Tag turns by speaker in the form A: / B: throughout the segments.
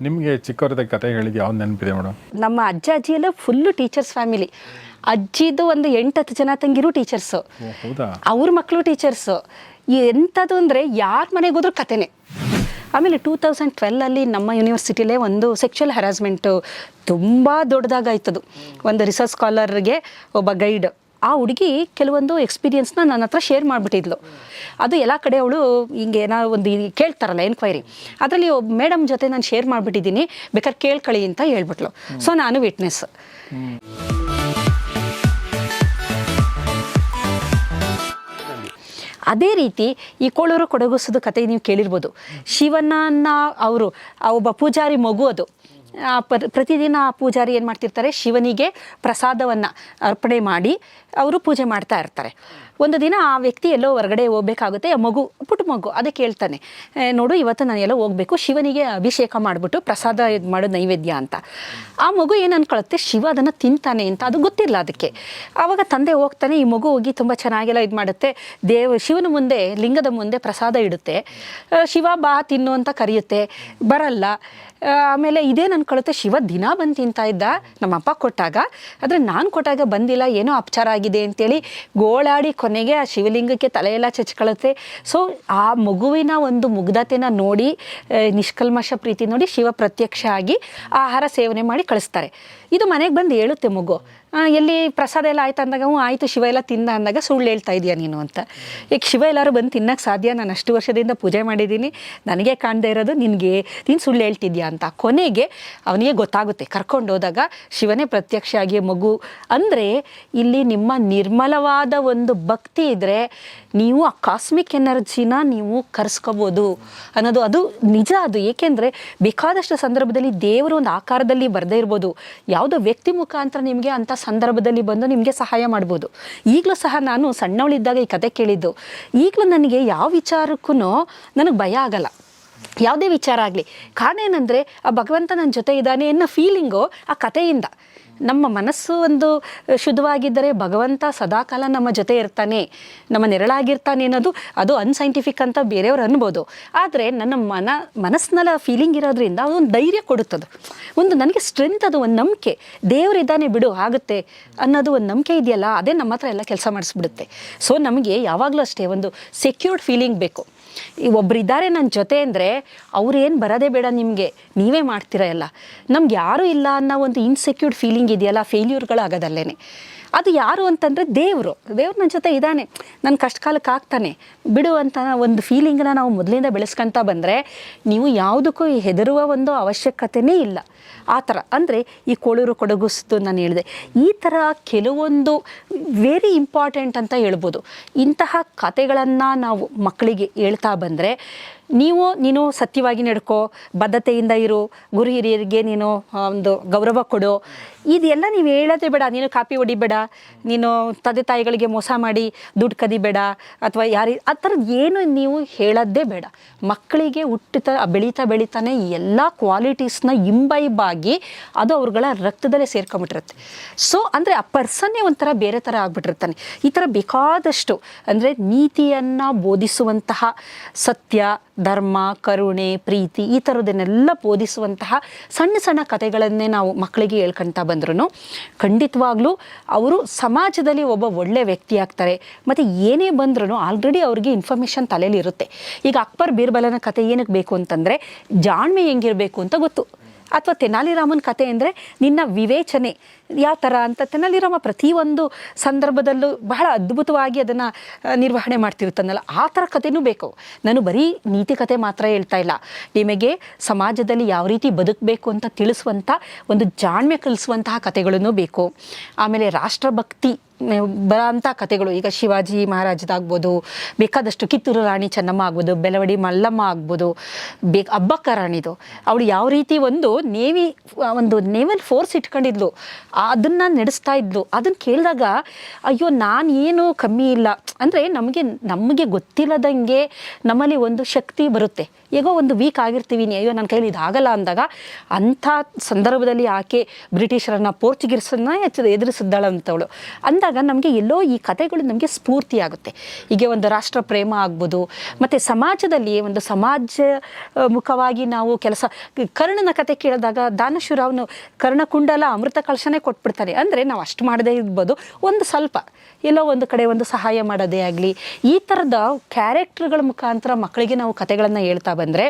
A: ನಿಮಗೆ ಚಿಕ್ಕವರದ ಕತೆ ಯಾವ ಯಾವ್ದು ನೆನಪಿದೆ ಮೇಡಮ್?
B: ನಮ್ಮ ಅಜ್ಜ ಅಜ್ಜಿ ಎಲ್ಲ ಫುಲ್ಲು ಟೀಚರ್ಸ್ ಫ್ಯಾಮಿಲಿ ಅಜ್ಜಿದು ಒಂದು ಎಂಟತ್ತು ಜನ ತಂಗಿರು ಟೀಚರ್ಸು
A: ಹೌದಾ?
B: ಅವ್ರ ಮಕ್ಕಳು ಟೀಚರ್ಸು ಎಂಥದ್ದು ಅಂದರೆ ಯಾರ ಮನೆಗೆ ಹೋದ್ರೂ ಕತೆನೇ ಆಮೇಲೆ ಟೂ ತೌಸಂಡ್ ಟ್ವೆಲ್ಲಲ್ಲಿ ನಮ್ಮ ಯೂನಿವರ್ಸಿಟಿಲೇ ಒಂದು ಸೆಕ್ಷುವಲ್ ಹರಾಸ್ಮೆಂಟು ತುಂಬ ದೊಡ್ಡದಾಗಾಯ್ತದು. ಒಂದು ರಿಸರ್ಚ್ ಸ್ಕಾಲರ್ಗೆ ಒಬ್ಬ ಗೈಡ್ ಆ ಹುಡುಗಿ ಕೆಲವೊಂದು ಎಕ್ಸ್ಪೀರಿಯನ್ಸ್ನ ನನ್ನ ಹತ್ರ ಶೇರ್ ಮಾಡಿಬಿಟ್ಟಿದ್ಲು. ಅದು ಎಲ್ಲ ಕಡೆ ಅವಳು ಹಿಂಗೆ ಏನೋ ಒಂದು ಕೇಳ್ತಾರಲ್ಲ ಎನ್ಕ್ವೈರಿ ಅದರಲ್ಲಿ ಒಬ್ಬ ಮೇಡಮ್ ಜೊತೆ ನಾನು ಶೇರ್ ಮಾಡಿಬಿಟ್ಟಿದ್ದೀನಿ. ಬೇಕಾದ್ರೆ ಕೇಳ್ಕೊಳ್ಳಿ ಅಂತ ಹೇಳ್ಬಿಟ್ಲು. ಸೊ ನಾನು ವಿಟ್ನೆಸ್ ಅದೇ ರೀತಿ ಈ ಕೋಳೂರು ಕೊಡಗುಸದ ಕತೆ ನೀವು ಕೇಳಿರ್ಬೋದು. ಶಿವನನ್ನ ಅವರು ಒಬ್ಬ ಪೂಜಾರಿ ಮಗು ಅದು. ಪರ್- ಪ್ರತಿದಿನ ಆ ಪೂಜಾರಿ ಏನು ಮಾಡ್ತಿರ್ತಾರೆ? ಶಿವನಿಗೆ ಪ್ರಸಾದವನ್ನು ಅರ್ಪಣೆ ಮಾಡಿ ಅವರು ಪೂಜೆ ಮಾಡ್ತಾ ಇರ್ತಾರೆ. ಒಂದು ದಿನ ಆ ವ್ಯಕ್ತಿ ಎಲ್ಲೋ ಹೊರಗಡೆ ಹೋಗ್ಬೇಕಾಗುತ್ತೆ ಮಗು, ಪುಟ್ಟ ಮಗು ಅದಕ್ಕೆ ಹೇಳ್ತಾನೆ ನೋಡು, ಇವತ್ತು ನಾನು ಎಲ್ಲೋ ಹೋಗಬೇಕು, ಶಿವನಿಗೆ ಅಭಿಷೇಕ ಮಾಡಿಬಿಟ್ಟು ಪ್ರಸಾದ ಇದು ಮಾಡೋ, ನೈವೇದ್ಯ ಅಂತ. ಆ ಮಗು ಏನು ಅನ್ಕೊಳುತ್ತೆ? ಶಿವ ಅದನ್ನು ತಿಂತಾನೆ ಅಂತ, ಅದು ಗೊತ್ತಿಲ್ಲ ಅದಕ್ಕೆ. ಆವಾಗ ತಂದೆ ಹೋಗ್ತಾನೆ, ಈ ಮಗು ಹೋಗಿ ತುಂಬ ಚೆನ್ನಾಗೆಲ್ಲ ಇದು ಮಾಡುತ್ತೆ. ದೇವ, ಶಿವನ ಮುಂದೆ, ಲಿಂಗದ ಮುಂದೆ ಪ್ರಸಾದ ಇಡುತ್ತೆ. ಶಿವ ಬಾ, ತಿನ್ನು ಅಂತ ಕರೆಯುತ್ತೆ. ಬರಲ್ಲ. ಆ, ಇದೇ ನಾನು ಕಳುತ್ತೆ ಶಿವ ದಿನ ಬಂದು ತಿಂತಾ ಇದ್ದ. ನಮ್ಮಪ್ಪ ಕೊಟ್ಟಾಗ. ಆದರೆ ನಾನು ಕೊಟ್ಟಾಗ ಬಂದಿಲ್ಲ. ಏನೋ ಅಪಚಾರ ಆಗಿದೆ ಅಂತೇಳಿ ಗೋಳಾಡಿ ಕೊನೆಗೆ ಆ ಶಿವಲಿಂಗಕ್ಕೆ ತಲೆಯೆಲ್ಲ ಚಚ್ಕೊಳುತ್ತೆ. ಸೊ ಆ ಮಗುವಿನ ಒಂದು ಮುಗ್ಧತೆನ ನೋಡಿ ನಿಷ್ಕಲ್ಮಶ ಪ್ರೀತಿ ನೋಡಿ ಶಿವ ಪ್ರತ್ಯಕ್ಷ ಆಗಿ ಆಹಾರ ಸೇವನೆ ಮಾಡಿ ಕಳಿಸ್ತಾರೆ. ಇದು ಮನೆಗೆ ಬಂದು ಹೇಳುತ್ತೆ ಮಗು. ಎಲ್ಲಿ ಪ್ರಸಾದ ಎಲ್ಲ ಆಯ್ತು ಅಂದಾಗ, ಹ್ಞೂ, ಆಯಿತು ಶಿವ ಎಲ್ಲ ತಿಂದ ಅಂದಾಗ ಸುಳ್ಳು ಹೇಳ್ತಾ ಇದೆಯಾ ನೀನು ಅಂತ. ಈಗ ಶಿವ ಎಲ್ಲರೂ ಬಂದು ತಿನ್ನಕ್ಕೆ ಸಾಧ್ಯ? ನಾನು ಅಷ್ಟು ವರ್ಷದಿಂದ ಪೂಜೆ ಮಾಡಿದ್ದೀನಿ. ನನಗೆ ಕಾಣದೇ ಇರೋದು ನಿನಗೆ. ನೀನು ಸುಳ್ಳು ಹೇಳ್ತಿದ್ಯಾ ಅಂತ. ಕೊನೆಗೆ ಅವನಿಗೆ ಗೊತ್ತಾಗುತ್ತೆ. ಕರ್ಕೊಂಡು ಹೋದಾಗ ಶಿವನೇ ಪ್ರತ್ಯಕ್ಷ ಆಗಿ ಮಗು. ಅಂದರೆ ಇಲ್ಲಿ ನಿಮ್ಮ ನಿರ್ಮಲವಾದ ಒಂದು ಭಕ್ತಿ ಇದ್ದರೆ ನೀವು ಆ ಕಾಸ್ಮಿಕ್ ಎನರ್ಜಿನ ನೀವು ಕರೆಸ್ಕೋಬೋದು ಅನ್ನೋದು ಅದು ನಿಜ ಅದು. ಏಕೆಂದರೆ ಬೇಕಾದಷ್ಟು ಸಂದರ್ಭದಲ್ಲಿ ದೇವರು ಒಂದು ಆಕಾರದಲ್ಲಿ ಬರದೇ ಇರ್ಬೋದು. ಯಾವುದೋ ವ್ಯಕ್ತಿ ಮುಖಾಂತರ ನಿಮಗೆ ಅಂಥ ಸಂದರ್ಭದಲ್ಲಿ ಬಂದು ನಿಮಗೆ ಸಹಾಯ ಮಾಡ್ಬೋದು. ಈಗಲೂ ಸಹ ನಾನು ಸಣ್ಣವಳಿದ್ದಾಗ ಈ ಕತೆ ಕೇಳಿದ್ದು. ಈಗಲೂ ನನಗೆ ಯಾವ ವಿಚಾರಕ್ಕೂ ನನಗೆ ಭಯ ಆಗಲ್ಲ. ಯಾವುದೇ ವಿಚಾರ ಆಗಲಿ. ಕಾರಣ ಏನಂದರೆ, ಆ ಭಗವಂತ ನನ್ನ ಜೊತೆ ಇದ್ದಾನೆ ಅನ್ನೋ ಫೀಲಿಂಗು ಆ ಕಥೆಯಿಂದ. ನಮ್ಮ ಮನಸ್ಸು ಒಂದು ಶುದ್ಧವಾಗಿದ್ದರೆ ಭಗವಂತ ಸದಾಕಾಲ ನಮ್ಮ ಜೊತೆ ಇರ್ತಾನೆ, ನಮ್ಮ ನೆರಳಾಗಿರ್ತಾನೆ ಅನ್ನೋದು ಅದು ಅನ್ಸೈಂಟಿಫಿಕ್ ಅಂತ ಬೇರೆಯವ್ರು ಅನ್ಬೋದು. ಆದರೆ ನನ್ನ ಮನ, ಮನಸ್ಸಿನಲ್ಲಿ ಫೀಲಿಂಗ್ ಇರೋದ್ರಿಂದ ಅದೊಂದು ಧೈರ್ಯ ಕೊಡುತ್ತದು. ಒಂದು ನನಗೆ ಸ್ಟ್ರೆಂತ್ ಅದು, ಒಂದು ನಂಬಿಕೆ. ದೇವರಿದ್ದಾನೆ ಬಿಡು, ಆಗುತ್ತೆ ಅನ್ನೋದು ಒಂದು ನಂಬಿಕೆ ಇದೆಯಲ್ಲ, ಅದೇ ನಮ್ಮ ಹತ್ರ ಎಲ್ಲ ಕೆಲಸ ಮಾಡಿಸ್ಬಿಡುತ್ತೆ. ಸೊ ನಮಗೆ ಯಾವಾಗಲೂ ಅಷ್ಟೇ ಒಂದು ಸೆಕ್ಯೂರ್ಡ್ ಫೀಲಿಂಗ್ ಬೇಕು. ಈ ಒಬ್ಬರಿದ್ದಾರೆ ನನ್ನ ಜೊತೆ ಅಂದರೆ ಅವ್ರೇನು ಬರೋದೇ ಬೇಡ ನಿಮಗೆ. ನೀವೇ ಮಾಡ್ತೀರ ಎಲ್ಲ? ನಮ್ಗೆ ಯಾರೂ ಇಲ್ಲ ಅನ್ನೋ ಒಂದು ಇನ್ಸೆಕ್ಯೂರ್ಡ್ ಫೀಲಿಂಗ್ ಇದೆಯಲ್ಲ ಫೇಲ್ಯೂರ್ಗಳಾಗೋದಲ್ಲೇ ಅದು ಯಾರು ಅಂತಂದರೆ ದೇವರು. ದೇವ್ರು ನನ್ನ ಜೊತೆ ಇದ್ದಾನೆ ನನ್ನ ಕಷ್ಟ ಕಾಲಕ್ಕೆ ಆಗ್ತಾನೆ. ಬಿಡು ಅಂತ ಒಂದು ಫೀಲಿಂಗನ್ನ ನಾವು ಮೊದಲಿಂದ ಬೆಳೆಸ್ಕೊಂತ ಬಂದರೆ ನೀವು ಯಾವುದಕ್ಕೂ ಹೆದರುವ ಒಂದು ಅವಶ್ಯಕತೆನೇ ಇಲ್ಲ. ಆ ಥರ. ಅಂದರೆ ಈ ಕೊಳೂರು ಕೊಡಗುಸ್ತು ನಾನು ಹೇಳಿದೆ. ಈ ಥರ ಕೆಲವೊಂದು ವೆರಿ ಇಂಪಾರ್ಟೆಂಟ್ ಅಂತ ಹೇಳ್ಬೋದು. ಇಂತಹ ಕತೆಗಳನ್ನು ನಾವು ಮಕ್ಕಳಿಗೆ ಹೇಳ್ತಾ ಬಂದರೆ ನೀವು, ನೀನು ಸತ್ಯವಾಗಿ ನಡ್ಕೊ, ಬದ್ಧತೆಯಿಂದ ಇರು, ಗುರು ಹಿರಿಯರಿಗೆ ನೀನು ಒಂದು ಗೌರವ ಕೊಡು. ಇದೆಲ್ಲ ನೀವು ಹೇಳೋದೇ ಬೇಡ. ನೀನು ಕಾಪಿ ಹೊಡಿಬೇಡ. ನೀನು ತಂದೆ ತಾಯಿಗಳಿಗೆ ಮೋಸ ಮಾಡಿ ದುಡ್ಡು ಕದಿಬೇಡ. ಅಥವಾ ಯಾರಿ, ಆ ಥರದ್ದು ಏನು ನೀವು ಹೇಳೋದೇ ಬೇಡ. ಮಕ್ಕಳಿಗೆ ಹುಟ್ಟುತ್ತಾ ಬೆಳೀತಾ ಬೆಳೀತಾನೆ ಎಲ್ಲ ಕ್ವಾಲಿಟೀಸ್ನ ಇಂಬೈಬಾಗಿ ಅದು ಅವ್ರುಗಳ ರಕ್ತದಲ್ಲೇ ಸೇರ್ಕೊಂಬಿಟ್ಟಿರುತ್ತೆ. ಸೊ ಅಂದರೆ ಆ ಪರ್ಸನ್ನೇ ಒಂಥರ ಬೇರೆ ಥರ ಆಗ್ಬಿಟ್ಟಿರ್ತಾನೆ. ಈ ಥರ ಬೇಕಾದಷ್ಟು, ಅಂದರೆ ನೀತಿಯನ್ನು ಬೋಧಿಸುವಂತಹ ಸತ್ಯ ಧರ್ಮ, ಕರುಣೆ, ಪ್ರೀತಿ ಈ ಥರದನ್ನೆಲ್ಲ ಬೋಧಿಸುವಂತಹ ಸಣ್ಣ ಸಣ್ಣ ಕಥೆಗಳನ್ನೇ ನಾವು ಮಕ್ಕಳಿಗೆ ಹೇಳ್ಕೊಂತ ಬಂದ್ರು ಖಂಡಿತವಾಗ್ಲೂ ಅವರು ಸಮಾಜದಲ್ಲಿ ಒಬ್ಬ ಒಳ್ಳೆ ವ್ಯಕ್ತಿ ಆಗ್ತಾರೆ. ಮತ್ತು ಏನೇ ಬಂದ್ರೂ ಆಲ್ರೆಡಿ ಅವ್ರಿಗೆ ಇನ್ಫಾರ್ಮೇಷನ್ ತಲೆಯಲ್ಲಿ ಇರುತ್ತೆ ಈಗ ಅಕ್ಬರ್ ಬೀರ್ಬಲನ ಕತೆ ಏನಕ್ಕೆ ಬೇಕು ಅಂತಂದರೆ ಜಾಣ್ಮೆ ಹೆಂಗಿರಬೇಕು ಅಂತ ಗೊತ್ತು. ಅಥವಾ ತೆನಾಲಿರಾಮನ ಕತೆ ಅಂದರೆ ನಿನ್ನ ವಿವೇಚನೆ. ಯಾವ ಥರ ಅಂತ ತೆನಾಲಿರಾಮ ಪ್ರತಿಯೊಂದು ಸಂದರ್ಭದಲ್ಲೂ ಬಹಳ ಅದ್ಭುತವಾಗಿ ಅದನ್ನು ನಿರ್ವಹಣೆ ಮಾಡ್ತಿರ್ತಾನಲ್ಲ ಆ ಥರ ಕಥೆನೂ ಬೇಕು. ನಾನು ಬರೀ ನೀತಿ ಕತೆ ಮಾತ್ರ ಹೇಳ್ತಾ ಇಲ್ಲ. ನಿಮಗೆ ಸಮಾಜದಲ್ಲಿ ಯಾವ ರೀತಿ ಬದುಕಬೇಕು ಅಂತ ತಿಳಿಸುವಂಥ ಒಂದು ಜಾಣ್ಮೆ ಕಲಿಸುವಂತಹ ಕಥೆಗಳನ್ನು ಬೇಕು. ಆಮೇಲೆ ರಾಷ್ಟ್ರಭಕ್ತಿ ಬರೋಂಥ ಕಥೆಗಳು, ಈಗ ಶಿವಾಜಿ ಮಹಾರಾಜದಾಗ್ಬೋದು, ಬೇಕಾದಷ್ಟು ಕಿತ್ತೂರು ರಾಣಿ ಚೆನ್ನಮ್ಮ ಆಗ್ಬೋದು, ಬೆಳವಡಿ ಮಲ್ಲಮ್ಮ ಆಗ್ಬೋದು ಬೇ ಅಬ್ಬಕ್ಕ ರಾಣಿದು, ಅವಳು ಯಾವ ರೀತಿ ಒಂದು ನೇವಿ, ಒಂದು ನೇವಲ್ ಫೋರ್ಸ್ ಇಟ್ಕೊಂಡಿದ್ಲು, ಅದನ್ನು ನಡೆಸ್ತಾ ಇದ್ಲು ಅದನ್ನು ಕೇಳಿದಾಗ, ಅಯ್ಯೋ ನಾನು ಏನು ಕಮ್ಮಿ ಇಲ್ಲ, ಅಂದರೆ ನಮಗೆ ನಮಗೆ ಗೊತ್ತಿಲ್ಲದಂಗೆ ನಮ್ಮಲ್ಲಿ ಒಂದು ಶಕ್ತಿ ಬರುತ್ತೆ. ಹೇಗೋ ಒಂದು ವೀಕ್ ಆಗಿರ್ತೀವಿ ಅಯ್ಯೋ ನನ್ನ ಕೈಲಿ ಇದಾಗಲ್ಲ ಅಂದಾಗ ಅಂಥ ಸಂದರ್ಭದಲ್ಲಿ ಆಕೆ ಬ್ರಿಟಿಷರನ್ನು ಪೋರ್ಚುಗೀಸನ್ನ ಎದುರಿಸಿದ್ದಾಳಂತವಳು. ಅಂದಾಗ ಅಂದಾಗ ನಮಗೆ ಎಲ್ಲೋ ಈ ಕಥೆಗಳು ನಮಗೆ ಸ್ಫೂರ್ತಿ ಆಗುತ್ತೆ. ಹೀಗೆ ಒಂದು ರಾಷ್ಟ್ರ ಪ್ರೇಮ ಆಗ್ಬೋದು, ಮತ್ತು ಸಮಾಜದಲ್ಲಿ ಒಂದು ಸಮಾಜ ಮುಖವಾಗಿ ನಾವು ಕೆಲಸ, ಕರ್ಣನ ಕತೆ ಕೇಳಿದಾಗ ದಾನಶೂರ ಅವನು ಕರ್ಣಕುಂಡಲ ಅಮೃತ ಕಳಶನೇ ಕೊಟ್ಬಿಡ್ತಾನೆ. ಅಂದರೆ ನಾವು ಅಷ್ಟು ಮಾಡದೇ ಇರ್ಬೋದು, ಒಂದು ಸ್ವಲ್ಪ. ಎಲ್ಲೋ ಒಂದು ಕಡೆ ಒಂದು ಸಹಾಯ ಮಾಡೋದೇ ಆಗಲಿ, ಈ ಥರದ ಕ್ಯಾರೆಕ್ಟರ್ಗಳ ಮುಖಾಂತರ ಮಕ್ಕಳಿಗೆ ನಾವು ಕತೆಗಳನ್ನು ಹೇಳ್ತಾ ಬಂದರೆ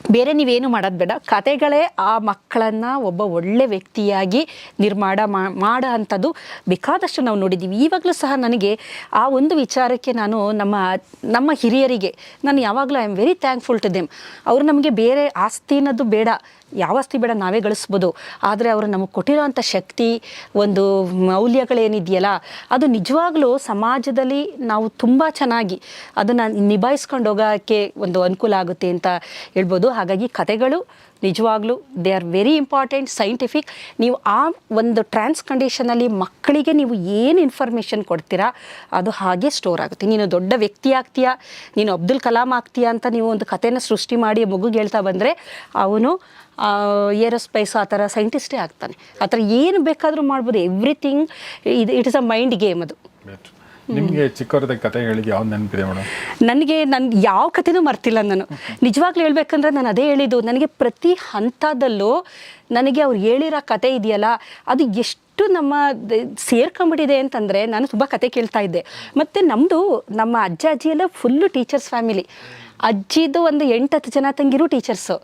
B: ಬೇರೆ ನೀವೇನು ಮಾಡೋದು ಬೇಡ. ಕತೆಗಳೇ ಆ ಮಕ್ಕಳನ್ನು ಒಬ್ಬ ಒಳ್ಳೆ ವ್ಯಕ್ತಿಯಾಗಿ ನಿರ್ಮಾಣ ಮಾಡೋ ಅಂಥದ್ದು ಬೇಕಾದಷ್ಟು ನಾವು ನೋಡಿದ್ದೀವಿ ಈವಾಗಲೂ ಸಹ ನನಗೆ ಆ ಒಂದು ವಿಚಾರಕ್ಕೆ ನಾನು ನಮ್ಮ ನಮ್ಮ ಹಿರಿಯರಿಗೆ ನಾನು ಯಾವಾಗಲೂ I am very thankful to them ಅವರು ನಮಗೆ ಬೇರೆ ಆಸ್ತಿ ಅನ್ನೋದು ಬೇಡ. ಯಾವ ಆಸ್ತಿ ಬೇಡ? ನಾವೇ ಗಳಿಸ್ಬೋದು. ಆದರೆ ಅವರು ನಮಗೆ ಕೊಟ್ಟಿರೋವಂಥ ಶಕ್ತಿ, ಒಂದು ಮೌಲ್ಯಗಳೇನಿದೆಯಲ್ಲ, ಅದು ನಿಜವಾಗ್ಲೂ ಸಮಾಜದಲ್ಲಿ ನಾವು ತುಂಬ ಚೆನ್ನಾಗಿ ಅದನ್ನು ನಿಭಾಯಿಸ್ಕೊಂಡು ಹೋಗೋಕ್ಕೆ ಒಂದು ಅನುಕೂಲ ಆಗುತ್ತೆ ಅಂತ ಹೇಳ್ಬೋದು. ಹಾಗಾಗಿ ಕತೆಗಳು ನಿಜವಾಗ್ಲೂ they are very important scientific ನೀವು ಆ ಒಂದು ಟ್ರಾನ್ಸ್ ಕಂಡೀಷನಲ್ಲಿ ಮಕ್ಕಳಿಗೆ ನೀವು ಏನು ಇನ್ಫಾರ್ಮೇಷನ್ ಕೊಡ್ತೀರಾ, ಅದು ಹಾಗೆ ಸ್ಟೋರ್ ಆಗುತ್ತೆ. ನೀನು ದೊಡ್ಡ ವ್ಯಕ್ತಿ ಆಗ್ತೀಯಾ, ನೀನು ಅಬ್ದುಲ್ ಕಲಾಂ ಆಗ್ತೀಯಾ ಅಂತ ನೀವು ಒಂದು ಕಥೆನ ಸೃಷ್ಟಿ ಮಾಡಿ ಮಗುಗೆ ಹೇಳ್ತಾ ಬಂದರೆ, ಅವನು ಏರೋಸ್ಪೇಸ್ ಆ ಥರ ಸೈಂಟಿಸ್ಟೇ ಆಗ್ತಾನೆ. ಆ ಥರ ಏನು ಬೇಕಾದರೂ ಮಾಡ್ಬೋದು. ಎವ್ರಿಥಿಂಗ್ ಇದು it is a mind game ಅದು.
A: ನಿಮಗೆ ಚಿಕ್ಕವರದ ಕತೆ ಹೇಳಿದ ಯಾವ ನೆನಪಿದೆ ಮೇಡಮ್?
B: ನನಗೆ ನನ್ನ ಯಾವ ಕಥೆನೂ ಮರ್ತಿಲ್ಲ ನಾನು. ನಿಜವಾಗ್ಲೂ ಹೇಳ್ಬೇಕಂದ್ರೆ ನಾನು ಅದೇ ಹೇಳಿದ್ದು ನನಗೆ ಪ್ರತಿ ಹಂತದಲ್ಲೂ ನನಗೆ ಅವ್ರು ಹೇಳಿರೋ ಕತೆ ಇದೆಯಲ್ಲ ಅದು ಎಷ್ಟು ನಮ್ಮ ಸೇರ್ಕೊಂಬಿಟ್ಟಿದೆ ಅಂತಂದರೆ ನಾನು ತುಂಬ ಕತೆ ಕೇಳ್ತಾ ಇದ್ದೆ. ಮತ್ತು ನಮ್ಮದು ನಮ್ಮ ಅಜ್ಜ ಅಜ್ಜಿ ಎಲ್ಲ ಫುಲ್ಲು ಟೀಚರ್ಸ್ ಫ್ಯಾಮಿಲಿ ಅಜ್ಜಿದು ಒಂದು ಎಂಟತ್ತು ಜನ ತಂಗಿರು ಟೀಚರ್ಸು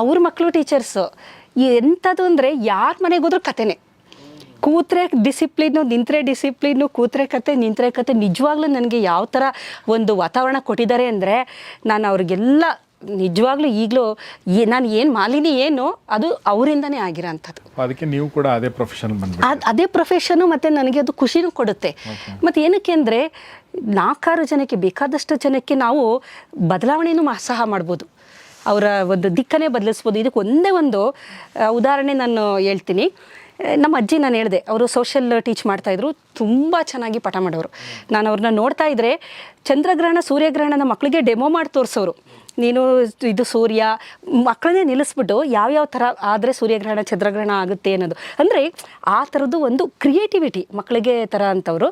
B: ಅವ್ರ ಮಕ್ಕಳು ಟೀಚರ್ಸು ಎಂಥದ್ದು ಅಂದರೆ ಯಾರ ಮನೆಗೆ ಹೋದ್ರೂ ಕತೆನೇ. ಕೂತ್ರೆ ಡಿಸಿಪ್ಲಿನ್ ನಿಂತ್ರೆ ಡಿಸಿಪ್ಲಿನ್ನು ಕೂತ್ರೆ ಕತೆ ನಿಂತ್ರೆ ಕತೆ ನಿಜವಾಗ್ಲೂ ನನಗೆ ಯಾವ ಥರ ಒಂದು ವಾತಾವರಣ ಕೊಟ್ಟಿದ್ದಾರೆ ಅಂದರೆ ನಾನು ಅವ್ರಿಗೆಲ್ಲ ನಿಜವಾಗ್ಲೂ ಈಗಲೂ ನಾನು ಏನು ಮಾಲಿನಿ ಏನು ಅದು ಅವರಿಂದನೇ ಆಗಿರೋಂಥದ್ದು.
A: ಅದಕ್ಕೆ ನೀವು ಕೂಡ ಅದೇ ಪ್ರೊಫೆಷನ್
B: ಅದು ಅದೇ ಪ್ರೊಫೆಷನು ಮತ್ತು ನನಗೆ ಅದು ಖುಷಿನೂ ಕೊಡುತ್ತೆ. ಮತ್ತು ಏನಕ್ಕೆ ಅಂದರೆ ನಾಲ್ಕಾರು ಜನಕ್ಕೆ ಬೇಕಾದಷ್ಟು ಜನಕ್ಕೆ ನಾವು ಬದಲಾವಣೆನೂ ಸಹ ಮಾಡ್ಬೋದು. ಅವರ ಒಂದು ದಿಕ್ಕನ್ನೇ ಬದಲಿಸ್ಬೋದು. ಇದಕ್ಕೆ ಒಂದೇ ಒಂದು ಉದಾಹರಣೆ ನಾನು ಹೇಳ್ತೀನಿ. ನಮ್ಮ ಅಜ್ಜಿ ನಾನು ಹೇಳಿದೆ, ಅವರು ಸೋಷಲ್ ಟೀಚ್ ಮಾಡ್ತಾಯಿದ್ರು ತುಂಬ ಚೆನ್ನಾಗಿ ಪಾಠ ಮಾಡೋರು. ನಾನು ಅವ್ರನ್ನ ನೋಡ್ತಾ ಇದ್ದರೆ ಚಂದ್ರಗ್ರಹಣ, ಸೂರ್ಯಗ್ರಹಣನ ಮಕ್ಕಳಿಗೆ ಡೆಮೋ ಮಾಡಿ ತೋರಿಸೋರು. ನೀನು ಇದು ಸೂರ್ಯ, ಮಕ್ಕಳನ್ನೇ ನಿಲ್ಲಿಸ್ಬಿಟ್ಟು ಯಾವ್ಯಾವ ಥರ ಆದರೆ ಸೂರ್ಯಗ್ರಹಣ, ಚಂದ್ರಗ್ರಹಣ ಆಗುತ್ತೆ ಅನ್ನೋದು. ಅಂದರೆ ಆ ಥರದ್ದು ಒಂದು ಕ್ರಿಯೇಟಿವಿಟಿ ಮಕ್ಕಳಿಗೆ ಥರ ಅಂತವರು.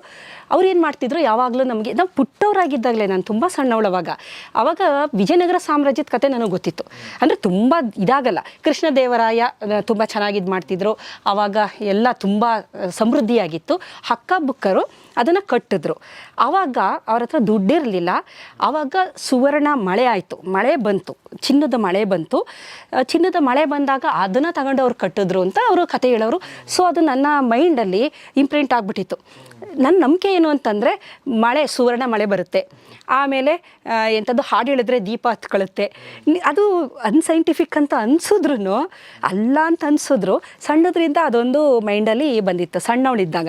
B: ಅವ್ರು ಏನು ಮಾಡ್ತಿದ್ರು? ಯಾವಾಗಲೂ ನಮಗೆ, ನಾವು ಪುಟ್ಟವರಾಗಿದ್ದಾಗಲೇ, ನಾನು ತುಂಬ ಸಣ್ಣವಳವಾಗ ಆವಾಗ ವಿಜಯನಗರ ಸಾಮ್ರಾಜ್ಯದ ಕತೆ ನನಗೆ ಗೊತ್ತಿತ್ತು. ಅಂದರೆ ತುಂಬ ಇದಾಗಲ್ಲ. ಕೃಷ್ಣದೇವರಾಯ ತುಂಬ ಚೆನ್ನಾಗಿ ಇದು ಮಾಡ್ತಿದ್ರು. ಆವಾಗ ಎಲ್ಲ ತುಂಬ ಸಮೃದ್ಧಿಯಾಗಿತ್ತು. ಹಕ್ಕ ಬುಕ್ಕರು ಅದನ್ನು ಕಟ್ಟಿದ್ರು. ಆವಾಗ ಅವ್ರ ಹತ್ರ ದುಡ್ಡಿರಲಿಲ್ಲ. ಆವಾಗ ಸುವರ್ಣ ಮಳೆ ಆಯಿತು. ಮಳೆ ಬಂತು. ಚಿನ್ನದ ಮಳೆ ಬಂತು. ಚಿನ್ನದ ಮಳೆ ಬಂದಾಗ ಅದನ್ನು ತಗೊಂಡು ಅವ್ರು ಕಟ್ಟಿದ್ರು ಅಂತ ಅವರು ಕತೆ ಹೇಳೋರು. ಸೊ ಅದು ನನ್ನ ಮೈಂಡಲ್ಲಿ ಇಂಪ್ರಿಂಟ್ ಆಗಿಬಿಟ್ಟಿತ್ತು. ನನ್ನ ನಂಬಿಕೆ ಏನು ಅಂತಂದರೆ ಮಳೆ, ಸುವರ್ಣ ಮಳೆ ಬರುತ್ತೆ. ಆಮೇಲೆ ಎಂಥದ್ದು ಹಾಡು ಹೇಳಿದ್ರೆ ದೀಪ ಹತ್ಕೊಳ್ಳುತ್ತೆ ಅದು ಅನ್ಸೈಂಟಿಫಿಕ್ ಅಂತ ಅನ್ಸಿದ್ರು ಅಲ್ಲ ಅಂತ ಅನಿಸಿದ್ರು, ಸಣ್ಣದ್ರಿಂದ ಅದೊಂದು ಮೈಂಡಲ್ಲಿ ಬಂದಿತ್ತು, ಸಣ್ಣವಳಿದ್ದಾಗ.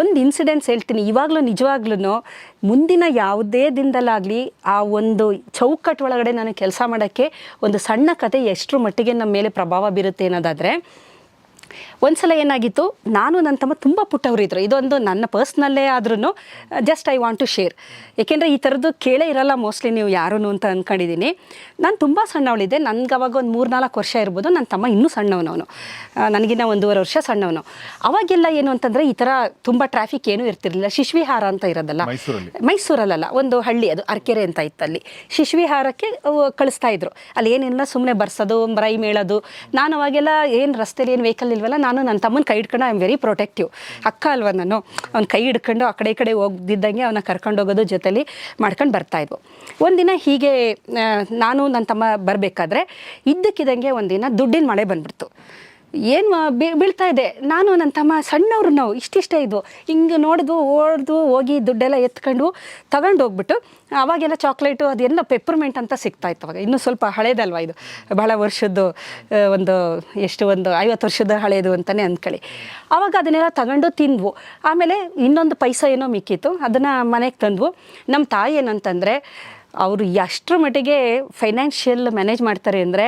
B: ಒಂದು ಇನ್ಸಿಡೆನ್ಸ್ ಹೇಳ್ತೀನಿ, ಇವಾಗಲೂ ನಿಜವಾಗ್ಲೂ ಮುಂದಿನ ಯಾವುದೇ ದಿನದಲ್ಲಾಗಲಿ ಆ ಒಂದು ಚೌಕಟ್ಟು ಒಳಗಡೆ ನಾನು ಕೆಲಸ ಮಾಡೋಕ್ಕೆ ಒಂದು ಸಣ್ಣ ಕತೆ ಎಷ್ಟರ ಮಟ್ಟಿಗೆ ನಮ್ಮ ಮೇಲೆ ಪ್ರಭಾವ ಬೀರುತ್ತೆ ಅನ್ನೋದಾದರೆ ಒಂದ್ಸಲ ಏನಾಗಿತ್ತು ನಾನು ನನ್ನ ತಮ್ಮ ತುಂಬ ಪುಟ್ಟವರಿದ್ರು. ಇದೊಂದು ನನ್ನ ಪರ್ಸ್ನಲ್ಲೇ ಆದ್ರೂ just I want to share. ಏಕೆಂದರೆ ಈ ಥರದ್ದು ಕೇಳೇ ಇರಲ್ಲ ಮೋಸ್ಟ್ಲಿ ನೀವು ಯಾರೂ ಅಂತ ಅಂದ್ಕೊಂಡಿದ್ದೀನಿ ನಾನು ತುಂಬ ಸಣ್ಣವಳಿದ್ದೆ ನನಗೆ ಅವಾಗ ಒಂದು ಮೂರು ನಾಲ್ಕು ವರ್ಷ ಇರ್ಬೋದು ನನ್ನ ತಮ್ಮ ಇನ್ನೂ ಸಣ್ಣವನವನು. ನನಗಿನ್ನ ಒಂದೂವರೆ ವರ್ಷ ಸಣ್ಣವನು. ಅವಾಗೆಲ್ಲ ಏನು ಅಂತಂದರೆ ಈ ಥರ ತುಂಬ ಟ್ರಾಫಿಕ್ ಏನೂ ಇರ್ತಿರ್ಲಿಲ್ಲ. ಶಿಶ್ವಿಹಾರ ಅಂತ ಇರೋದಲ್ಲ.
A: ಮೈಸೂರಲ್ಲಿ.
B: ಒಂದು ಹಳ್ಳಿ ಅದು ಅರ್ಕೆರೆ ಅಂತ ಇತ್ತು ಅಲ್ಲಿ. ಶಿಶ್ವಿಹಾರಕ್ಕೆ ಕಳಿಸ್ತಾ ಇದ್ರು. ಅಲ್ಲಿ ಏನಿಲ್ಲ ಸುಮ್ಮನೆ ಬರ್ಸೋದು ಮರೈ ಮೇಳೋದು. ನಾನು ಅವಾಗೆಲ್ಲ ಏನು ರಸ್ತೆಯಲ್ಲಿ ಏನು ವೆಹಿಕಲ್ ಇಲ್ವಲ್ಲ ನಾನು ನನ್ನ ತಮ್ಮನ ಕೈ ಹಿಡ್ಕೊಂಡು ಐ ಆಮ್ ವೆರಿ ಪ್ರೊಟೆಕ್ಟಿವ್ ಅಕ್ಕ ಅಲ್ವ ನಾನು? ಅವ್ನ ಕೈ ಹಿಡ್ಕೊಂಡು ಆ ಕಡೆ ಈ ಕಡೆ ಹೋಗ್ದಿದ್ದಂಗೆ ಅವನ ಕರ್ಕೊಂಡು ಹೋಗೋದು ಜೊತೆಲಿ ಮಾಡ್ಕೊಂಡು ಬರ್ತಾಯಿದ್ವು ಒಂದಿನ ಹೀಗೆ ನಾನು ನನ್ನ ತಮ್ಮ ಬರಬೇಕಾದ್ರೆ ಇದ್ದಕ್ಕಿದ್ದಂಗೆ ಒಂದಿನ ದುಡ್ಡಿನ ಮಳೆ ಬಂದ್ಬಿಡ್ತು. ಏನು ಬೀಳ್ತಾ ಇದೆ? ನಾನು ನನ್ನ ತಮ್ಮ ಸಣ್ಣವರು ನಾವು, ಇಷ್ಟಿಷ್ಟೇ ಇದ್ವು ಹಿಂಗೆ ನೋಡಿದ್ವು ಓಡ್ದು, ಹೋಗಿ ದುಡ್ಡೆಲ್ಲ ಎತ್ಕೊಂಡು ತಗೊಂಡು ಹೋಗ್ಬಿಟ್ಟು, ಅವಾಗೆಲ್ಲ ಚಾಕ್ಲೇಟು ಅದೆಲ್ಲ ಪೆಪ್ಪರ್ಮೆಂಟ್ ಅಂತ ಸಿಗ್ತಾ ಇತ್ತು ಅವಾಗ. ಇನ್ನೂ ಸ್ವಲ್ಪ ಹಳೇದಲ್ವ ಇದು? ಬಹಳ ವರ್ಷದ್ದು ಒಂದು, ಎಷ್ಟು ಒಂದು, ಐವತ್ತು ವರ್ಷದ ಹಳೇದು ಅಂತಲೇ ಅಂದ್ಕೊಳ್ಳಿ. ಅವಾಗ ಅದನ್ನೆಲ್ಲ ತಗೊಂಡು ತಿಂದ್ವು. ಆಮೇಲೆ ಇನ್ನೊಂದು ಪೈಸ ಏನೋ ಮಿಕ್ಕಿತ್ತು. ಅದನ್ನು ಮನೆಗೆ ತಂದ್ವು. ನಮ್ಮ ತಾಯಿ ಏನಂತಂದರೆ ಅವರು ಎಷ್ಟರ ಮಟ್ಟಿಗೆ ಫೈನಾನ್ಷಿಯಲ್ ಮ್ಯಾನೇಜ್ ಮಾಡ್ತಾರೆ ಅಂದರೆ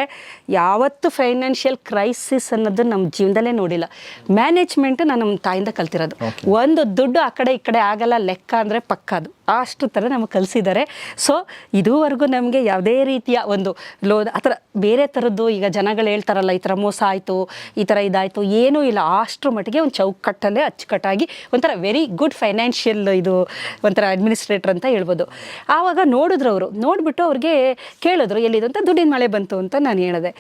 B: ಯಾವತ್ತು ಫೈನಾನ್ಷಿಯಲ್ ಕ್ರೈಸಿಸ್ ಅನ್ನೋದು ನಮ್ಮ ಜೀವನದಲ್ಲೇ ನೋಡಿಲ್ಲ. ಮ್ಯಾನೇಜ್ಮೆಂಟ್ ನಾನು ನಮ್ಮ ತಾಯಿಂದ ಕಲ್ತಿರೋದು. ಒಂದು ದುಡ್ಡು ಆ ಕಡೆ ಈ ಕಡೆ ಆಗಲ್ಲ ಲೆಕ್ಕ ಅಂದರೆ ಪಕ್ಕ ಅದು ಅಷ್ಟು ಥರ ನಮಗೆ ಕಲಿಸಿದ್ದಾರೆ. ಸೊ ಇದುವರೆಗೂ ನಮಗೆ ಯಾವುದೇ ರೀತಿಯ ಒಂದು ಲೋ, ಆ ಥರ ಬೇರೆ ಥರದ್ದು ಈಗ ಜನಗಳು ಹೇಳ್ತಾರಲ್ಲ, ಈ ಥರ ಮೋಸ ಆಯಿತು, ಈ ಥರ ಇದಾಯಿತು, ಏನೂ ಇಲ್ಲ. ಅಷ್ಟರ ಮಟ್ಟಿಗೆ ಒಂದು ಚೌಕಟ್ಟಲ್ಲೇ ಅಚ್ಚುಕಟ್ಟಾಗಿ ಒಂಥರ ವೆರಿ ಗುಡ್ ಫೈನಾನ್ಷಿಯಲ್ ಇದು ಒಂಥರ ಅಡ್ಮಿನಿಸ್ಟ್ರೇಟರ್ ಅಂತ ಹೇಳ್ಬೋದು. ಆವಾಗ ನೋಡಿದ್ರು ಅವರು. ನೋಡಿಬಿಟ್ಟು ಅವ್ರಿಗೆ ಕೇಳಿದ್ರು ಎಲ್ಲಿದು ಅಂತ ದುಡ್ಡಿನ ಮಳೆ ಬಂತು ಅಂತ ನಾನು ಹೇಳಿದೆ.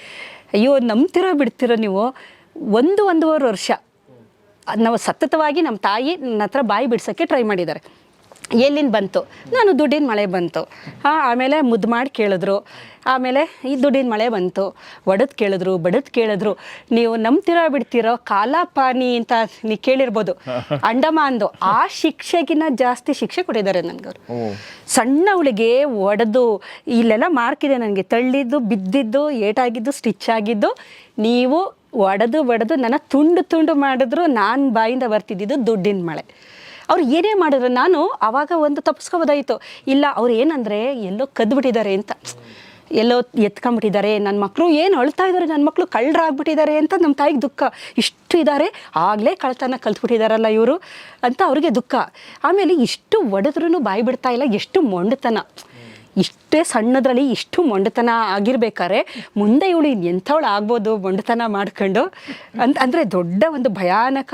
B: ಅಯ್ಯೋ, ನಂಬ್ತಿರೋ ಬಿಡ್ತಿರೋ ನೀವು ಒಂದು ಒಂದೂವರೆ ವರ್ಷ ನಾವು ಸತತವಾಗಿ ನಮ್ಮ ತಾಯಿ ನನ್ನ ಹತ್ರ ಬಾಯಿ ಬಿಡ್ಸೋಕ್ಕೆ ಟ್ರೈ ಮಾಡಿದ್ದಾರೆ. ಎಲ್ಲಿಂದ ಬಂತು? ನಾನು ದುಡ್ಡಿನ ಮಳೆ ಬಂತು. ಹಾಂ ಆಮೇಲೆ ಮುದ್ದು ಮಾಡಿ ಕೇಳಿದ್ರು. ಆಮೇಲೆ ಈ ದುಡ್ಡಿನ ಮಳೆ ಬಂತು. ಒಡದ್ ಕೇಳಿದ್ರು ಬಡದ್ ಕೇಳಿದ್ರು. ನೀವು ನಂಬ್ತಿರೋ ಬಿಡ್ತಿರೋ ಕಾಲಾಪಾನಿ ಅಂತ ನೀ ಕೇಳಿರ್ಬೋದು. ಅಂಡಮಾನ್ದು ಆ ಶಿಕ್ಷೆಗಿನ್ನ ಜಾಸ್ತಿ ಶಿಕ್ಷೆ ಕೊಟ್ಟಿದ್ದಾರೆ ನನ್ಗವ್ರು.
A: ಸಣ್ಣ
B: ಸಣ್ಣವಳಿಗೆ ಒಡೆದು ಇಲ್ಲೆಲ್ಲ ಮಾರ್ಕ್ ಇದೆ ನನಗೆ. ತಳ್ಳಿದ್ದು ಬಿದ್ದಿದ್ದು ಏಟಾಗಿದ್ದು ಸ್ಟಿಚ್ ಆಗಿದ್ದು ನೀವು ಒಡೆದು ಒಡೆದು ನನ್ನ ತುಂಡು ತುಂಡು ಮಾಡಿದ್ರು ನಾನು ಬಾಯಿಂದ ಬರ್ತಿದ್ದಿದ್ದು ದುಡ್ಡಿನ ಮಳೆ. ಅವ್ರು ಏನೇ ಮಾಡಿದ್ರು ನಾನು ಆವಾಗ ಒಂದು ತಪ್ಪಿಸ್ಕೋಬೋದಾಯಿತು ಇಲ್ಲ, ಅವ್ರು ಏನಂದರೆ, ಎಲ್ಲೋ ಕದ್ಬಿಟ್ಟಿದ್ದಾರೆ ಅಂತ. ಎಲ್ಲೋ ಎತ್ಕೊಂಡ್ಬಿಟ್ಟಿದ್ದಾರೆ ನನ್ನ ಮಕ್ಕಳು ಏನು ಅಳ್ತಾ ಇದ್ದಾರೆ ನನ್ನ ಮಕ್ಕಳು ಕಳ್ಳರಾಗ್ಬಿಟ್ಟಿದ್ದಾರೆ ಅಂತ ನಮ್ಮ ತಾಯಿಗೆ ದುಃಖ. ಇಷ್ಟು ಇದ್ದಾರೆ ಆಗಲೇ ಕಳ್ತನ ಕಲ್ತ್ಬಿಟ್ಟಿದ್ದಾರಲ್ಲ ಇವರು ಅಂತ ಅವ್ರಿಗೆ ದುಃಖ. ಆಮೇಲೆ ಇಷ್ಟು ಒಡೆದ್ರೂ ಬಾಯಿ ಬಿಡ್ತಾ ಇಲ್ಲ, ಎಷ್ಟು ಮೊಂಡತನ. ಇಷ್ಟೇ ಸಣ್ಣದ್ರಲ್ಲಿ ಇಷ್ಟು ಮೊಂಡತನ ಆಗಿರ್ಬೇಕಾದ್ರೆ ಮುಂದೆ ಇವಳು ಎಂಥವಳು ಆಗ್ಬೋದು ಮೊಂಡತನ ಮಾಡ್ಕೊಂಡು. ಅಂತ ಅಂದರೆ ದೊಡ್ಡ ಒಂದು ಭಯಾನಕ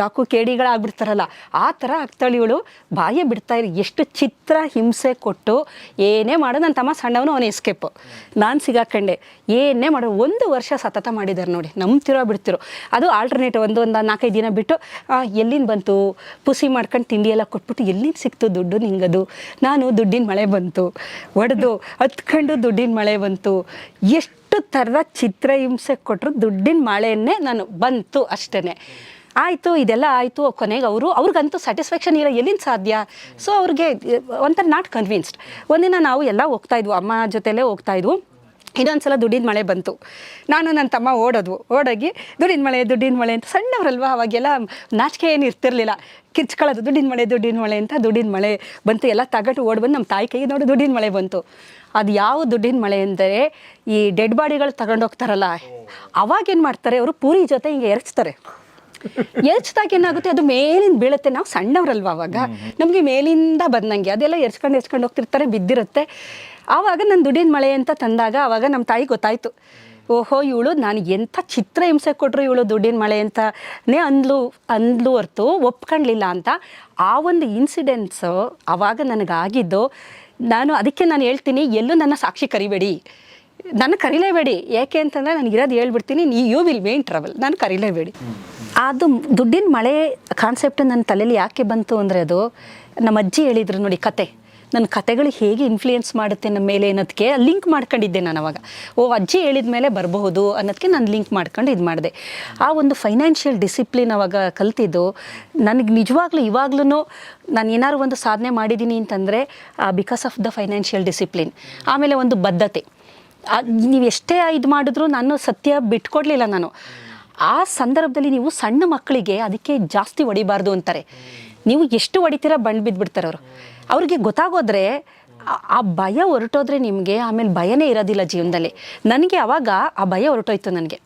B: ಡಾಕು ಕೇಡಿಗಳಾಗ್ಬಿಡ್ತಾರಲ್ಲ, ಆ ಥರ ಆಗ್ತಾಳೆ ಇವಳು. ಬಾಯೇ ಬಿಡ್ತಾ ಇರಿ, ಎಷ್ಟು ಚಿತ್ರ ಹಿಂಸೆ ಕೊಟ್ಟು ಏನೇ ಮಾಡೋ ನನ್ನ ತಮ್ಮ ಸಣ್ಣವನು ಅವನು ಎಸ್ಕೇಪು ನಾನು ಸಿಗಾಕಂಡೆ, ಏನೇ ಮಾಡೋ, ಒಂದು ವರ್ಷ ಸತತ ಮಾಡಿದ್ದಾರೆ ನೋಡಿ, ನಂಬ್ತಿರೋ ಬಿಡ್ತಿರು. ಅದು ಆಲ್ಟರ್ನೇಟಿವ್ ಒಂದು ಒಂದು ನಾಲ್ಕೈದು ದಿನ ಬಿಟ್ಟು ಎಲ್ಲಿಂದ ಬಂತು? ಪುಸಿ ಮಾಡ್ಕೊಂಡು ತಿಂಡಿ ಎಲ್ಲ ಕೊಟ್ಬಿಟ್ಟು ಎಲ್ಲಿಂದ ಸಿಕ್ತು ದುಡ್ಡು ನಿಂಗದು? ನಾನು ದುಡ್ಡಿನ ಮಳೆ ಬಂತು. ಒಡೆದು ಹತ್ಕೊಂಡು ದುಡ್ಡಿನ ಮಳೆ ಬಂತು. ಎಷ್ಟು ಥರದ ಚಿತ್ರ ಹಿಂಸೆ ಕೊಟ್ಟರು ದುಡ್ಡಿನ ಮಳೆಯನ್ನೇ ನಾನು ಬಂತು ಅಷ್ಟೇ ಆಯಿತು, ಇದೆಲ್ಲ ಆಯಿತು ಕೊನೆಗೆ ಅವರು, ಅವ್ರಿಗಂತೂ ಸ್ಯಾಟಿಸ್ಫ್ಯಾಕ್ಷನ್ ಇಲ್ಲ, ಎಲ್ಲಿಂದ ಸಾಧ್ಯ? ಸೊ ಅವ್ರಿಗೆ, ಒಂಥರ ನಾಟ್ ಕನ್ವಿನ್ಸ್ಡ್ ಒಂದಿನ ನಾವು ಎಲ್ಲ ಹೋಗ್ತಾಯಿದ್ವು ಅಮ್ಮ ಜೊತೆಲೇ ಹೋಗ್ತಾಯಿದ್ವು ಇನ್ನೊಂದು ಸಲ ದುಡ್ಡಿನ ಮಳೆ ಬಂತು. ನಾನು ನನ್ನ ತಮ್ಮ ಓಡೋದು ಓಡೋಗಿ, ದುಡ್ಡಿನ ಮಳೆ ದುಡ್ಡಿನ ಮಳೆ ಅಂತ ಸಣ್ಣವರಲ್ವ, ಅವಾಗೆಲ್ಲ ನಾಚಿಕೆ ಏನು ಇರ್ತಿರ್ಲಿಲ್ಲ ಕಿಚ್ಕೊಳ್ಳೋದು ದುಡ್ಡಿನ ಮಳೆ ದುಡ್ಡಿನ ಮಳೆ ಅಂತ ದುಡ್ಡಿನ ಮಳೆ ಬಂತು. ಎಲ್ಲ ತಗಟು ಓಡ್ ಬಂದು ನಮ್ಮ ತಾಯಿ ಕೈಗೆ ನೋಡು ದುಡ್ಡಿನ ಮಳೆ ಬಂತು. ಅದು ಯಾವ ದುಡ್ಡಿನ ಮಳೆ ಅಂದರೆ ಈ ಡೆಡ್ ಬಾಡಿಗಳು ತಗೊಂಡೋಗ್ತಾರಲ್ಲ ಅವಾಗೇನು ಮಾಡ್ತಾರೆ, ಅವರು ಪೂರಿ ಜೊತೆ ಹಿಂಗೆ ಎರಚ್ತಾರೆ. ಎರ್ಚ್ದಾಗ ಏನಾಗುತ್ತೆ, ಅದು ಮೇಲಿಂದ ಬೀಳುತ್ತೆ. ನಾವು ಸಣ್ಣವ್ರಲ್ವ ಅವಾಗ? ನಮಗೆ ಮೇಲಿಂದ ಬಂದಂಗೆ, ಅದೆಲ್ಲ ಎರ್ಚ್ಕೊಂಡು ಎರ್ಚ್ಕೊಂಡು ಹೋಗ್ತಿರ್ತಾರೆ, ಬಿದ್ದಿರುತ್ತೆ. ಆವಾಗ ನನ್ನ ದುಡ್ಡಿನ ಮಳೆ ಅಂತ ತಂದಾಗ ಆವಾಗ ನಮ್ಮ ತಾಯಿ ಗೊತ್ತಾಯಿತು. ಓಹೋ, ಇವಳು ನಾನು ಎಂಥ ಚಿತ್ರ ಹಿಂಸೆ ಕೊಟ್ಟರು ಇವಳು ದುಡ್ಡಿನ ಮಳೆ ಅಂತನೇ ಅಂದ್ಲು ಅಂದ್ಲು ಹೊರ್ತು ಒಪ್ಕೊಳ್ಳಿಲ್ಲ ಅಂತ. ಆ ಒಂದು ಇನ್ಸಿಡೆನ್ಸು ಆವಾಗ ನನಗಾಗಿದ್ದು, ನಾನು ಅದಕ್ಕೆ ನಾನು ಹೇಳ್ತೀನಿ, ಎಲ್ಲೂ ನನ್ನ ಸಾಕ್ಷಿ ಕರಿಬೇಡಿ. ನಾನು ಕರಿಲೇಬೇಡಿ. ಯಾಕೆ ಅಂತಂದರೆ ನನಗೆ ಇರೋದು ಹೇಳ್ಬಿಡ್ತೀನಿ ನೀ ಯು ವಿಲ್ ಮೇನ್ ಟ್ರಾವೆಲ್ ನಾನು ಕರಿಲೇಬೇಡಿ. ಅದು ದುಡ್ಡಿನ ಮಳೆ ಕಾನ್ಸೆಪ್ಟ್ ನನ್ನ ತಲೆಯಲ್ಲಿ ಯಾಕೆ ಬಂತು ಅಂದರೆ ಅದು, ನಮ್ಮ ಅಜ್ಜಿ ಹೇಳಿದ್ರು ನೋಡಿ ಕತೆ. ನನ್ನ ಕತೆಗಳು ಹೇಗೆ ಇನ್ಫ್ಲೂಯೆನ್ಸ್ ಮಾಡುತ್ತೆ ನಮ್ಮ ಮೇಲೆ ಅನ್ನೋದಕ್ಕೆ ಲಿಂಕ್ ಮಾಡ್ಕೊಂಡಿದ್ದೆ ನಾನು ಅವಾಗ. ಓ, ಅಜ್ಜಿ ಹೇಳಿದ ಮೇಲೆ ಬರಬಹುದು ಅನ್ನೋದಕ್ಕೆ ನಾನು ಲಿಂಕ್ ಮಾಡ್ಕೊಂಡು ಇದು ಮಾಡಿದೆ. ಆ ಒಂದು ಫೈನಾನ್ಷಿಯಲ್ ಡಿಸಿಪ್ಲಿನ್ ಅವಾಗ ಕಲ್ತಿದ್ದು, ನನಗೆ ನಿಜವಾಗ್ಲೂ ಇವಾಗ್ಲೂ ನಾನು ಏನಾದ್ರು ಒಂದು ಸಾಧನೆ ಮಾಡಿದ್ದೀನಿ ಅಂತಂದರೆ because of the financial discipline ಆಮೇಲೆ ಒಂದು ಬದ್ಧತೆ. ನೀವು ಎಷ್ಟೇ ಇದು ಮಾಡಿದ್ರು ನಾನು ಸತ್ಯ ಬಿಟ್ಕೊಡ್ಲಿಲ್ಲ ನಾನು. ಆ ಸಂದರ್ಭದಲ್ಲಿ ನೀವು ಸಣ್ಣ ಮಕ್ಕಳಿಗೆ ಅದಕ್ಕೆ ಜಾಸ್ತಿ ಹೊಡಿಬಾರ್ದು ಅಂತಾರೆ. ನೀವು ಎಷ್ಟು ಹೊಡಿತೀರ ಬಂಡ್ ಬಿದ್ದುಬಿಡ್ತಾರೆ ಅವರು. ಅವ್ರಿಗೆ ಗೊತ್ತಾಗೋದ್ರೆ ಆ- ಭಯ ಹೊರಟೋದ್ರೆ ನಿಮಗೆ ಆಮೇಲೆ ಭಯನೇ ಇರೋದಿಲ್ಲ ಜೀವನದಲ್ಲಿ. ನನಗೆ ಅವಾಗ ಆ ಭಯ ಹೊರಟೋಯ್ತು ನನಗೆ.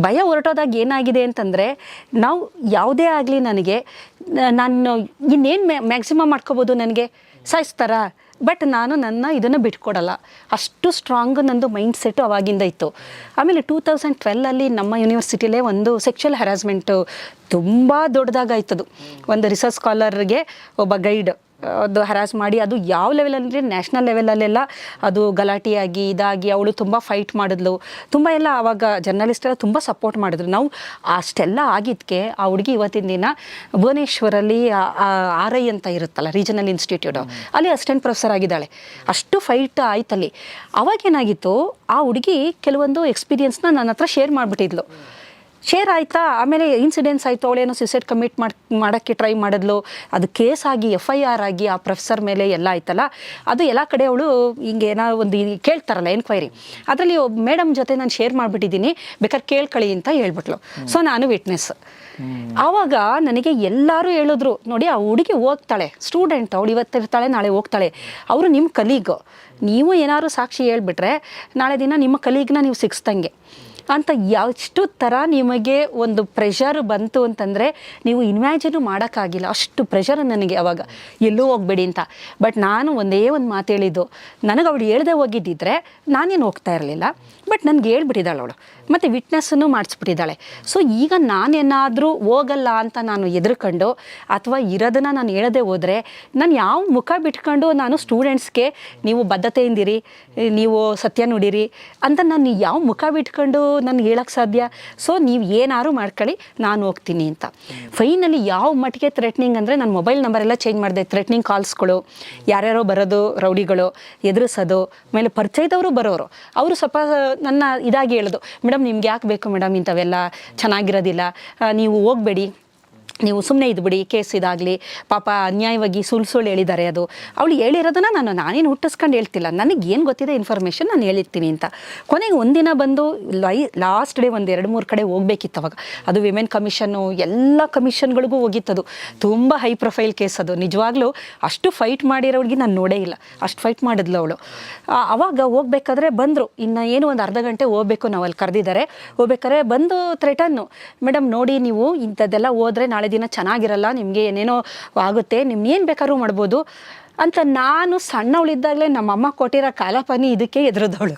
B: ಭಯ ಹೊರಟೋದಾಗ ಏನಾಗಿದೆ ಅಂತಂದರೆ ನಾವು ಯಾವುದೇ ಆಗಲಿ ನನಗೆ ನಾನು ಇನ್ನೇನು ಮ್ಯಾಕ್ಸಿಮಮ್ ಮಾಡ್ಕೋಬೋದು ನನಗೆ? ಸಾಯಿಸ್ತಾರಾ? ಬಟ್ ನಾನು ನನ್ನ ಇದನ್ನು ಬಿಟ್ಕೊಡಲ್ಲ. ಅಷ್ಟು ಸ್ಟ್ರಾಂಗ್ ನಂದು ಮೈಂಡ್ ಸೆಟ್ ಅವಾಗಿಂದ ಇತ್ತು. ಆಮೇಲೆ ಟೂ ತೌಸಂಡ್ ಟ್ವೆಲ್ಲಲ್ಲಿ ನಮ್ಮ ಯೂನಿವರ್ಸಿಟಿಲೇ ಒಂದು ಸೆಕ್ಷುವಲ್ ಹ್ಯಾರಾಸ್ಮೆಂಟು ತುಂಬ ದೊಡ್ಡದಾಗಾಯ್ತದು. ಒಂದು ರಿಸರ್ಚ್ ಸ್ಕಾಲರ್ಗೆ ಒಬ್ಬ ಗೈಡ್ ಅದು ಹರಾಸ್ ಮಾಡಿ, ಅದು ಯಾವ ಲೆವೆಲ್ ಅಂದರೆ ನ್ಯಾಷನಲ್ ಲೆವೆಲಲ್ಲೆಲ್ಲ ಅದು ಗಲಾಟೆಯಾಗಿ, ಇದಾಗಿ ಅವಳು ತುಂಬ ಫೈಟ್ ಮಾಡಿದ್ಲು. ತುಂಬ ಎಲ್ಲ ಆವಾಗ ಜರ್ನಲಿಸ್ಟೆಲ್ಲ ತುಂಬ ಸಪೋರ್ಟ್ ಮಾಡಿದ್ರು. ನಾವು ಅಷ್ಟೆಲ್ಲ ಆಗಿದ್ದಕ್ಕೆ ಆ ಹುಡುಗಿ ಇವತ್ತಿನ ದಿನ ಭುವನೇಶ್ವರಲ್ಲಿ ಆರ್ ಐ ಅಂತ ಇರುತ್ತಲ್ಲ ರೀಜನಲ್ ಇನ್ಸ್ಟಿಟ್ಯೂಟ್ ಅಲ್ಲಿ ಅಸಿಸ್ಟೆಂಟ್ ಪ್ರೊಫೆಸರ್ ಆಗಿದ್ದಾಳೆ. ಅಷ್ಟು ಫೈಟ್ ಆಯ್ತಲ್ಲಿ. ಅವಾಗೇನಾಗಿತ್ತು, ಆ ಹುಡುಗಿ ಕೆಲವೊಂದು ಎಕ್ಸ್ಪೀರಿಯನ್ಸ್ನ ನನ್ನ ಹತ್ರ ಶೇರ್ ಮಾಡಿಬಿಟ್ಟಿದ್ಲು. ಶೇರ್ ಆಯ್ತಾ? ಆಮೇಲೆ ಇನ್ಸಿಡೆನ್ಸ್ ಆಯಿತು. ಅವಳೇನೋ ಸುಸೈಡ್ ಕಮಿಟ್ ಮಾಡಿ, ಮಾಡೋಕ್ಕೆ ಟ್ರೈ ಮಾಡಿದ್ಲು. ಅದು ಕೇಸ್ ಆಗಿ ಎಫ್ ಐ ಆರ್ ಆಗಿ ಆ ಪ್ರೊಫೆಸರ್ ಮೇಲೆ ಎಲ್ಲ ಆಯ್ತಲ್ಲ? ಅದು ಎಲ್ಲ ಕಡೆ ಅವಳು ಹಿಂಗೆ ಏನೋ ಒಂದು ಕೇಳ್ತಾರಲ್ಲ ಎನ್ಕ್ವೈರಿ ಅದರಲ್ಲಿ ಮೇಡಮ್ ಜೊತೆ ನಾನು ಶೇರ್ ಮಾಡಿಬಿಟ್ಟಿದ್ದೀನಿ. ಬೇಕಾದ್ರೆ ಕೇಳ್ಕೊಳ್ಳಿ ಅಂತ ಹೇಳ್ಬಿಟ್ಲು. ಸೊ ನಾನು ವಿಟ್ನೆಸ್ ಆವಾಗ ನನಗೆ ಎಲ್ಲರೂ ಹೇಳಿದ್ರು, ನೋಡಿ, ಆ ಹುಡುಗಿ ಹೋಗ್ತಾಳೆ. ಸ್ಟೂಡೆಂಟ್ ಅವಳು ಇವತ್ತಿರ್ತಾಳೆ ನಾಳೆ ಹೋಗ್ತಾಳೆ. ಅವರು ನಿಮ್ಮ ಕಲೀಗು ನೀವು ಏನಾದ್ರು ಸಾಕ್ಷಿ ಹೇಳ್ಬಿಟ್ರೆ, ನಾಳೆ ದಿನ ನಿಮ್ಮ ಕಲೀಗ್ನ ನೀವು ಸಿಕ್ಸ್ದಂಗೆ ಅಂತ ಎಷ್ಟು ಥರ ನಿಮಗೆ ಒಂದು ಪ್ರೆಷರ್ ಬಂತು ಅಂತಂದರೆ ನೀವು ಇಮ್ಯಾಜಿನು ಮಾಡೋಕ್ಕಾಗಿಲ್ಲ. ಅಷ್ಟು ಪ್ರೆಷರ್ ನನಗೆ ಅವಾಗ ಎಲ್ಲೂ ಹೋಗಬೇಡಿ ಅಂತ. ಬಟ್ ನಾನು ಒಂದೇ ಒಂದು ಮಾತು ಹೇಳಿದ್ದು. ನನಗೆ ಅವಳು ಹೇಳ್ದೆ ಹೋಗಿದ್ದಿದ್ರೆ ನಾನೇನು ಹೋಗ್ತಾ ಇರಲಿಲ್ಲ. ಬಟ್ ನನಗೆ ಹೇಳ್ಬಿಟ್ಟಿದ್ದಾಳೆ ಅವಳು. ಮತ್ತು ವಿಟ್ನೆಸ್ಸನ್ನು ಮಾಡಿಸ್ಬಿಟ್ಟಿದ್ದಾಳೆ. ಸೊ ಈಗ ನಾನೇನಾದರೂ ಹೋಗಲ್ಲ ಅಂತ ನಾನು ಎದುರ್ಕೊಂಡು ಅಥವಾ ಇರೋದನ್ನು ನಾನು ಹೇಳದೆ ಹೋದರೆ ನಾನು ಯಾವ ಮುಖ ಬಿಟ್ಕೊಂಡು ನಾನು ಸ್ಟೂಡೆಂಟ್ಸ್ಗೆ ನೀವು ಬದ್ಧತೆಯಿಂದಿರಿ ನೀವು ಸತ್ಯ ನುಡಿರಿ ಅಂತ ನಾನು ಯಾವ ಮುಖ ಬಿಟ್ಕೊಂಡು ನನಗೆ ಹೇಳೋಕ್ಕೆ ಸಾಧ್ಯ? ಸೊ ನೀವು ಏನಾದ್ರು ಮಾಡ್ಕೊಳ್ಳಿ, ನಾನು ಹೋಗ್ತೀನಿ ಅಂತ. ಫೈನಲಿ ಯಾವ ಮಟ್ಟಿಗೆ ಥ್ರೆಟ್ನಿಂಗ್ ಅಂದರೆ ನನ್ನ ಮೊಬೈಲ್ ನಂಬರೆಲ್ಲ ಚೇಂಜ್ ಮಾಡಿದೆ. ಥ್ರೆಟ್ನಿಂಗ್ ಕಾಲ್ಸ್ಗಳು ಯಾರ್ಯಾರೋ ಬರೋದು, ರೌಡಿಗಳು, ಎದುರಿಸೋದು, ಆಮೇಲೆ ಪರಿಚಯದವರು ಬರೋರು, ಅವರು ಸ್ವಲ್ಪ ನನ್ನ ಇದಾಗಿ ಹೇಳೋದು ಮೇಡಮ್ ನಿಮ್ಗೆ ಯಾಕೆ ಬೇಕು ಮೇಡಮ್ ಇಂಥವೆಲ್ಲ? ಚೆನ್ನಾಗಿರೋದಿಲ್ಲ. ನೀವು ಹೋಗಬೇಡಿ. ನೀವು ಸುಮ್ಮನೆ ಇದ್ಬಿಡಿ ಕೇಸ್ ಇದಾಗಲಿ, ಪಾಪ ಅನ್ಯಾಯವಾಗಿ ಸುಳ್ಳು ಸುಳ್ಳು ಹೇಳಿದ್ದಾರೆ ಅದು. ಅವಳು ಹೇಳಿರೋದನ್ನ ನಾನು, ನಾನೇನು ಹುಟ್ಟಿಸ್ಕೊಂಡು ಹೇಳ್ತಿಲ್ಲ. ನನಗೆ ಏನು ಗೊತ್ತಿದೆ ಇನ್ಫಾರ್ಮೇಷನ್ ನಾನು ಹೇಳಿರ್ತೀನಿ ಅಂತ. ಕೊನೆಗೆ ಒಂದಿನ ಬಂದು ಲೈ ಲಾಸ್ಟ್ ಡೇ ಒಂದು ಎರಡು ಮೂರು ಕಡೆ ಹೋಗ್ಬೇಕಿತ್ತು ಅವಾಗ. ಅದು ವಿಮೆನ್ ಕಮಿಷನ್ನು ಎಲ್ಲ ಕಮಿಷನ್ಗಳಿಗೂ ಹೋಗಿತ್ತದು. ತುಂಬ ಹೈ ಪ್ರೊಫೈಲ್ ಕೇಸ್ ಅದು. ನಿಜವಾಗ್ಲೂ ಅಷ್ಟು ಫೈಟ್ ಮಾಡಿರೋಳಿಗೆ ನಾನು ನೋಡೇ ಇಲ್ಲ. ಅಷ್ಟು ಫೈಟ್ ಮಾಡಿದ್ಲು ಅವಳು. ಅವಾಗ ಹೋಗ್ಬೇಕಾದ್ರೆ ಬಂದರು. ಇನ್ನು ಏನು ಒಂದು ಅರ್ಧ ಗಂಟೆ ಹೋಗ್ಬೇಕು ನಾವು ಅಲ್ಲಿ ಕರೆದಿದ್ದಾರೆ ಹೋಗ್ಬೇಕಾದ್ರೆ ಬಂದು ಥ್ರೆಟನ್ನು ಮೇಡಮ್ ನೋಡಿ ನೀವು ಇಂಥದ್ದೆಲ್ಲ ಹೋದ್ರೆ ನಾಳೆ ದಿನ ಚೆನ್ನಾಗಿರಲ್ಲ, ನಿಮಗೆ ಏನೇನೋ ಆಗುತ್ತೆ ನಿಮ್ಗೇನು ಬೇಕಾದ್ರೂ ಮಾಡ್ಬೋದು ಅಂತ ನಾನು ಸಣ್ಣವಳಿದ್ದಾಗಲೇ ನಮ್ಮಮ್ಮ ಕೊಟ್ಟಿರೋ ಕಾಲಪಾನಿ ಇದಕ್ಕೆ ಎದುರದವಳು.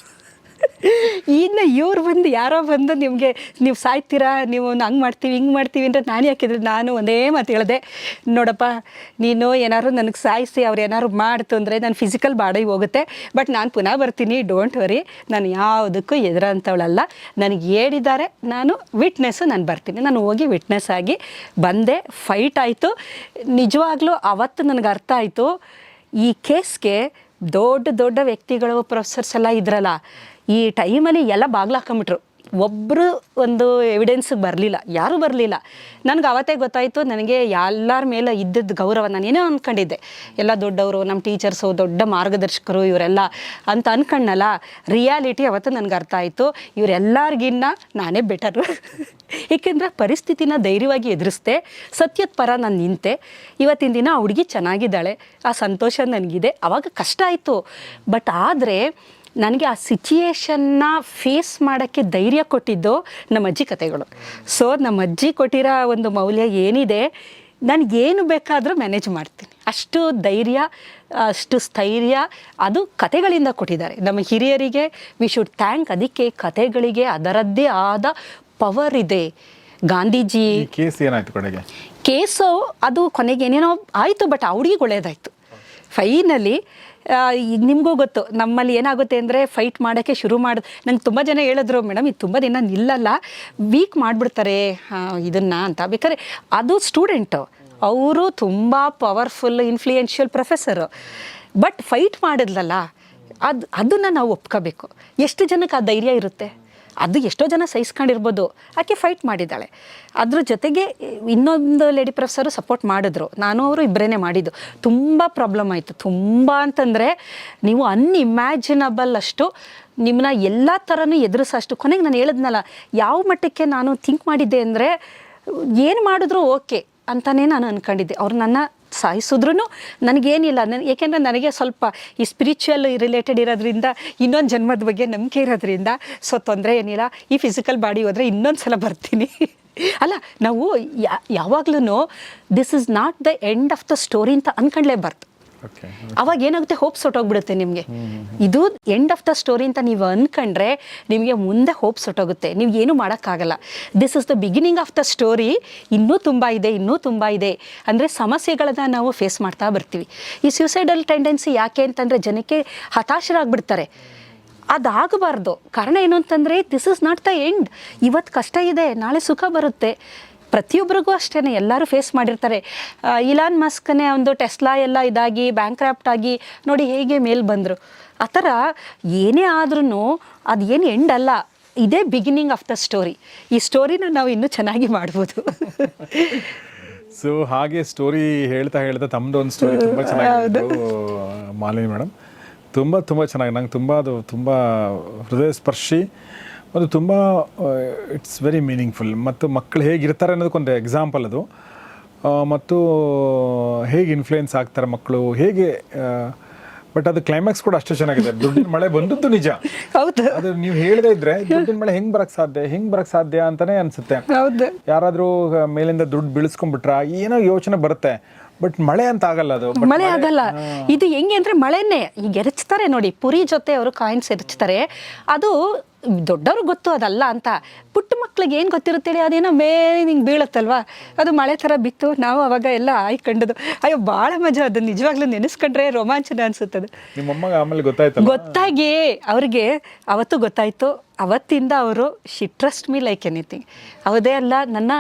B: ಇನ್ನು ಇವ್ರು ಬಂದು ಯಾರೋ ಬಂದು ನಿಮಗೆ ನೀವು ಸಾಯ್ತೀರಾ? ನೀವು ಹಂಗೆ ಮಾಡ್ತೀವಿ, ಹಿಂಗೆ ಮಾಡ್ತೀವಿ ಅಂತ ನಾನು ಯಾಕಿದ್ರೆ ನಾನು ಒಂದೇ ಮಾತು ಹೇಳಿದೆ. ನೋಡಪ್ಪ, ನೀನು ಏನಾದ್ರು ನನಗೆ ಸಾಯಿಸಿ, ಅವ್ರು ಏನಾದ್ರು ಮಾಡ್ತು ಅಂದರೆ ನಾನು ಫಿಸಿಕಲ್ ಬಾಡಿ ಹೋಗುತ್ತೆ. ಬಟ್ ನಾನು ಪುನಃ ಬರ್ತೀನಿ ಡೋಂಟ್ ವರಿ ನಾನು ಯಾವುದಕ್ಕೂ ಎದುರಂಥವಳಲ್ಲ ನನಗೆ ಹೇಳಿದ್ದಾರೆ, ನಾನು ವಿಟ್ನೆಸ್ಸು ನಾನು ಬರ್ತೀನಿ. ನಾನು ಹೋಗಿ ವಿಟ್ನೆಸ್ ಆಗಿ ಬಂದೆ ಫೈಟ್ ಆಯಿತು. ನಿಜವಾಗ್ಲೂ ಅವತ್ತು ನನಗೆ ಅರ್ಥ ಆಯಿತು. ಈ ಕೇಸ್ಗೆ ದೊಡ್ಡ ದೊಡ್ಡ ವ್ಯಕ್ತಿಗಳು ಪ್ರೊಫೆಸರ್ಸ್ ಎಲ್ಲ ಇದ್ರಲ್ಲ ಈ ಟೈಮಲ್ಲಿ ಎಲ್ಲ ಬಾಗ್ಲಾಕೊಂಬಿಟ್ರು ಒಬ್ಬರು ಒಂದು ಎವಿಡೆನ್ಸಿಗೆ ಬರಲಿಲ್ಲ, ಯಾರೂ ಬರಲಿಲ್ಲ. ನನಗೆ ಅವತ್ತೇ ಗೊತ್ತಾಯಿತು, ನನಗೆ ಎಲ್ಲರ ಮೇಲೆ ಇದ್ದದ್ದು ಗೌರವ ನಾನು ಏನೋ ಅಂದ್ಕೊಂಡಿದ್ದೆ ಎಲ್ಲ ದೊಡ್ಡವರು ನಮ್ಮ ಟೀಚರ್ಸು ದೊಡ್ಡ ಮಾರ್ಗದರ್ಶಕರು ಇವರೆಲ್ಲ ಅಂತ ಅಂದ್ಕೊಂಡಲ್ಲ ರಿಯಾಲಿಟಿ ಅವತ್ತು ನನಗೆ ಅರ್ಥ ಆಯಿತು. ಇವರೆಲ್ಲರಿಗಿನ್ನ ನಾನೇ ಬೆಟರು ಏಕೆಂದರೆ ಪರಿಸ್ಥಿತಿನ ಧೈರ್ಯವಾಗಿ ಎದುರಿಸ್ದೆ, ಸತ್ಯದ ಪರ ನಾನು ನಿಂತೆ. ಇವತ್ತಿನ ದಿನ ಆ ಹುಡುಗಿ ಚೆನ್ನಾಗಿದ್ದಾಳೆ, ಆ ಸಂತೋಷ ನನಗಿದೆ, ಅವಾಗ ಕಷ್ಟ ಆಯಿತು. ಬಟ್ ಆದರೆ ನನಗೆ ಆ ಸಿಚುಯೇಷನ್ನ ಫೇಸ್ ಮಾಡೋಕ್ಕೆ ಧೈರ್ಯ ಕೊಟ್ಟಿದ್ದು ನಮ್ಮ ಅಜ್ಜಿ ಕತೆಗಳು. ಸೊ ನಮ್ಮ ಅಜ್ಜಿ ಕೊಟ್ಟಿರೋ ಒಂದು ಮೌಲ್ಯ ಏನಿದೆ ನನಗೇನು ಬೇಕಾದರೂ ಮ್ಯಾನೇಜ್ ಮಾಡ್ತೀನಿ. ಅಷ್ಟು ಧೈರ್ಯ ಅಷ್ಟು ಸ್ಥೈರ್ಯ ಅದು ಕತೆಗಳಿಂದ ಕೊಟ್ಟಿದ್ದಾರೆ. ನಮ್ಮ ಹಿರಿಯರಿಗೆ ವಿ ಶುಡ್ ಥ್ಯಾಂಕ್ ಅದಕ್ಕೆ ಕತೆಗಳಿಗೆ ಅದರದ್ದೇ ಆದ ಪವರ್ ಇದೆ. ಗಾಂಧೀಜಿ
A: ಕೇಸ್ ಏನಾಯ್ತು ಕೊನೆಗೆ?
B: ಕೇಸು ಅದು ಕೊನೆಗೆ ಏನೇನೋ ಆಯಿತು ಬಟ್ ಅವ್ರಿಗೆ ಒಳ್ಳೆಯದಾಯಿತು ಫೈನಲಿ ಈಗ ನಿಮಗೂ ಗೊತ್ತು. ನಮ್ಮಲ್ಲಿ ಏನಾಗುತ್ತೆ ಅಂದರೆ ಫೈಟ್ ಮಾಡೋಕ್ಕೆ ಶುರು ಮಾಡಿ, ನಂಗೆ ತುಂಬ ಜನ ಹೇಳಿದ್ರು ಮೇಡಮ್ ಇದು ತುಂಬ ದಿನ ನಿಲ್ಲಲ್ಲ ವೀಕ್ ಮಾಡಿಬಿಡ್ತಾರೆ ಇದನ್ನು ಅಂತ. ಬೇಕಾದ್ರೆ ಅದು ಸ್ಟೂಡೆಂಟು ಅವರು ತುಂಬ powerful influential professor but fight ಮಾಡಿದ್ಲಲ್ಲ, ಅದು, ಅದನ್ನು ನಾವು ಒಪ್ಕೋಬೇಕು. ಎಷ್ಟು ಜನಕ್ಕೆ ಆ ಧೈರ್ಯ ಇರುತ್ತೆ? ಅದು ಎಷ್ಟೋ ಜನ ಸಹಿಸ್ಕೊಂಡಿರ್ಬೋದು. ಆಕೆ ಫೈಟ್ ಮಾಡಿದ್ದಾಳೆ. ಅದ್ರ ಜೊತೆಗೆ ಇನ್ನೊಂದು ಲೇಡಿ ಪ್ರೊಫೆಸರು ಸಪೋರ್ಟ್ ಮಾಡಿದ್ರು. ನಾನು ಅವರು ಇಬ್ಬರೇ ಮಾಡಿದ್ದು. ತುಂಬ ಪ್ರಾಬ್ಲಮ್ ಆಯಿತು. ತುಂಬ ಅಂತಂದರೆ ನೀವು ಅನ್ಇಮ್ಯಾಜಿನಬಲ್ ಅಷ್ಟು ನಿಮ್ಮನ್ನ ಎಲ್ಲ ಥರನೂ ಎದುರಿಸೋ ಅಷ್ಟು ಕೊನೆಗೆ ನಾನು ಹೇಳಿದ್ನಲ್ಲ, ಯಾವ ಮಟ್ಟಕ್ಕೆ ನಾನು ಥಿಂಕ್ ಮಾಡಿದ್ದೆ ಅಂದರೆ, ಏನು ಮಾಡಿದ್ರು ಓಕೆ ಅಂತಲೇ ನಾನು ಅಂದ್ಕೊಂಡಿದ್ದೆ ಅವ್ರು ನನ್ನ ಸಾಯಿಸಿದ್ರು ನನಗೇನಿಲ್ಲ. ನನ್ ಏಕೆಂದರೆ ನನಗೆ ಸ್ವಲ್ಪ ಈ ಸ್ಪಿರಿಚುವಲ್ ರಿಲೇಟೆಡ್ ಇರೋದ್ರಿಂದ, ಇನ್ನೊಂದು ಜನ್ಮದ ಬಗ್ಗೆ ನಂಬಿಕೆ ಇರೋದ್ರಿಂದ ಸೊ ತೊಂದರೆ ಏನಿಲ್ಲ. ಈ ಫಿಸಿಕಲ್ ಬಾಡಿ ಹೋದರೆ ಇನ್ನೊಂದು ಸಲ ಬರ್ತೀನಿ. ಅಲ್ಲ, ನಾವು ಯಾವಾಗ್ಲೂ this is not the end of the story ಅಂತ ಅಂದ್ಕೊಂಡ್ಲೇಬಾರ್ದು ಅವಾಗ ಏನಾಗುತ್ತೆ ಹೋಪ್ಸ್ ಹೊಟ್ಟೋಗ್ಬಿಡುತ್ತೆ ನಿಮಗೆ. ಇದು ಎಂಡ್ ಆಫ್ ದ ಸ್ಟೋರಿ ಅಂತ ನೀವು ಅಂದ್ಕೊಂಡ್ರೆ ನಿಮಗೆ ಮುಂದೆ ಹೋಪ್ಸ್ ಹೊಟ್ಟೋಗುತ್ತೆ ನೀವು ಏನು ಮಾಡೋಕ್ಕಾಗಲ್ಲ. This is the beginning of the story ಇನ್ನೂ ತುಂಬ ಇದೆ, ಇನ್ನೂ ತುಂಬ ಇದೆ. ಅಂದರೆ ಸಮಸ್ಯೆಗಳನ್ನ ನಾವು ಫೇಸ್ ಮಾಡ್ತಾ ಬರ್ತೀವಿ. ಈ ಸ್ಯೂಸೈಡಲ್ ಟೆಂಡೆನ್ಸಿ ಯಾಕೆ ಅಂತಂದರೆ ಜನಕ್ಕೆ ಹತಾಶರಾಗ್ಬಿಡ್ತಾರೆ. ಅದಾಗಬಾರ್ದು. ಕಾರಣ ಏನು ಅಂತಂದರೆ this is not the end ಇವತ್ತು ಕಷ್ಟ ಇದೆ, ನಾಳೆ ಸುಖ ಬರುತ್ತೆ. ಪ್ರತಿಯೊಬ್ಬರಿಗೂ ಅಷ್ಟೇ ಎಲ್ಲರೂ ಫೇಸ್ ಮಾಡಿರ್ತಾರೆ. ಇಲಾನ್ ಮಸ್ಕ್ನೇ ಒಂದು ಟೆಸ್ಲಾ ಎಲ್ಲ ಇದಾಗಿ ಬ್ಯಾಂಕ್ರಾಫ್ಟ್ ಆಗಿ ನೋಡಿ ಹೇಗೆ ಮೇಲೆ ಬಂದರು. ಆ ಥರ ಏನೇ ಆದ್ರೂ ಅದು ಏನು ಎಂಡ್ ಅಲ್ಲ ಇದೇ ಬಿಗಿನಿಂಗ್ ಆಫ್ ದ ಸ್ಟೋರಿ ಈ ಸ್ಟೋರಿನ ನಾವು ಇನ್ನೂ ಚೆನ್ನಾಗಿ ಮಾಡ್ಬೋದು.
A: ಸೊ ಹಾಗೆ ಸ್ಟೋರಿ ಹೇಳ್ತಾ ಹೇಳ್ತಾ ತಮ್ಮದು ಒಂದು ಸ್ಟೋರಿ ತುಂಬ ಚೆನ್ನಾಗಿ ಮಾಲಿನಿ ಮೇಡಮ್ ತುಂಬ ತುಂಬ ಚೆನ್ನಾಗಿ ನಂಗೆ ತುಂಬ ಅದು ತುಂಬ ಹೃದಯ ಸ್ಪರ್ಶಿ ಅದು ತುಂಬ ಇಟ್ಸ್ ವೆರಿ ಮೀನಿಂಗ್ಫುಲ್ ಮತ್ತು ಮಕ್ಕಳು ಹೇಗಿರ್ತಾರೆ ಅನ್ನೋದಕ್ಕೊಂದು ಎಕ್ಸಾಂಪಲ್ ಅದು. ಮತ್ತು ಹೇಗೆ ಇನ್ಫ್ಲುಯೆನ್ಸ್ ಆಗ್ತಾರೆ ಮಕ್ಕಳು ಹೇಗೆ ಬಟ್ ಅದು ಕ್ಲೈಮ್ಯಾಕ್ಸ್ ಕೂಡ ಅಷ್ಟೇ ಚೆನ್ನಾಗಿದೆ. ದುಡ್ಡಿನ ಮಳೆ ಬಂದದ್ದು ನಿಜ.
B: ಹೌದು.
A: ಅದು ನೀವು ಹೇಳದೇ ಇದ್ರೆ ದುಡ್ಡಿನ ಮಳೆ ಹೆಂಗ್ ಬರಕ್ ಸಾಧ್ಯ ಹೆಂಗ್ ಬರಕ್ ಸಾಧ್ಯ ಅಂತಾನೆ ಅನ್ಸುತ್ತೆ. ಯಾರಾದ್ರೂ ಮೇಲಿಂದ ದುಡ್ಡು ಬೀಳಿಸ್ಕೊಂಡ್ಬಿಟ್ರ ಏನೋ ಯೋಚನೆ ಬರುತ್ತೆ. ಬಟ್ ಮಳೆ ಅಂತ ಆಗಲ್ಲ ಅದು.
B: ಮಳೆ ಆಗಲ್ಲ. ಇದು ಹೆಂಗೆ ಅಂದ್ರೆ ಮಳೆನೇ ಈಗ ಎರಚ್ತಾರೆ ನೋಡಿ ಪುರಿ ಜೊತೆ ಅವರು ಕಾಯಿನ್ಸ್ ಎರಚ್ತಾರೆ. ಅದು ದೊಡ್ಡವ್ರಿಗೆ ಗೊತ್ತು ಅದಲ್ಲ ಅಂತ. ಪುಟ್ಟ ಮಕ್ಳಿಗೆ ಏನು ಗೊತ್ತಿರುತ್ತೆ ಹೇಳಿ ಅದೇನೋ ಮೇಲೆ ಹಿಂಗೆ ಬೀಳುತ್ತಲ್ವಾ? ಅದು ಮಳೆ ಥರ ಬಿತ್ತು ನಾವು ಅವಾಗ ಎಲ್ಲ ಆಯ್ಕೊಂಡದು ಅಯ್ಯೋ ಭಾಳ ಮಜಾ ಅದು. ನಿಜವಾಗ್ಲೂ ನೆನೆಸ್ಕೊಂಡ್ರೆ ರೋಮಾಂಚನ ಅನಿಸುತ್ತದೆ.
A: ನಿಮ್ಮಮ್ಮಗೆ ಆಮೇಲೆ
B: ಗೊತ್ತಾಗಿ ಅವ್ರಿಗೆ ಅವತ್ತು ಗೊತ್ತಾಯ್ತು. ಅವತ್ತಿಂದ ಅವರು she trust me like anything ಅವದೇ ಅಲ್ಲ, ನನ್ನ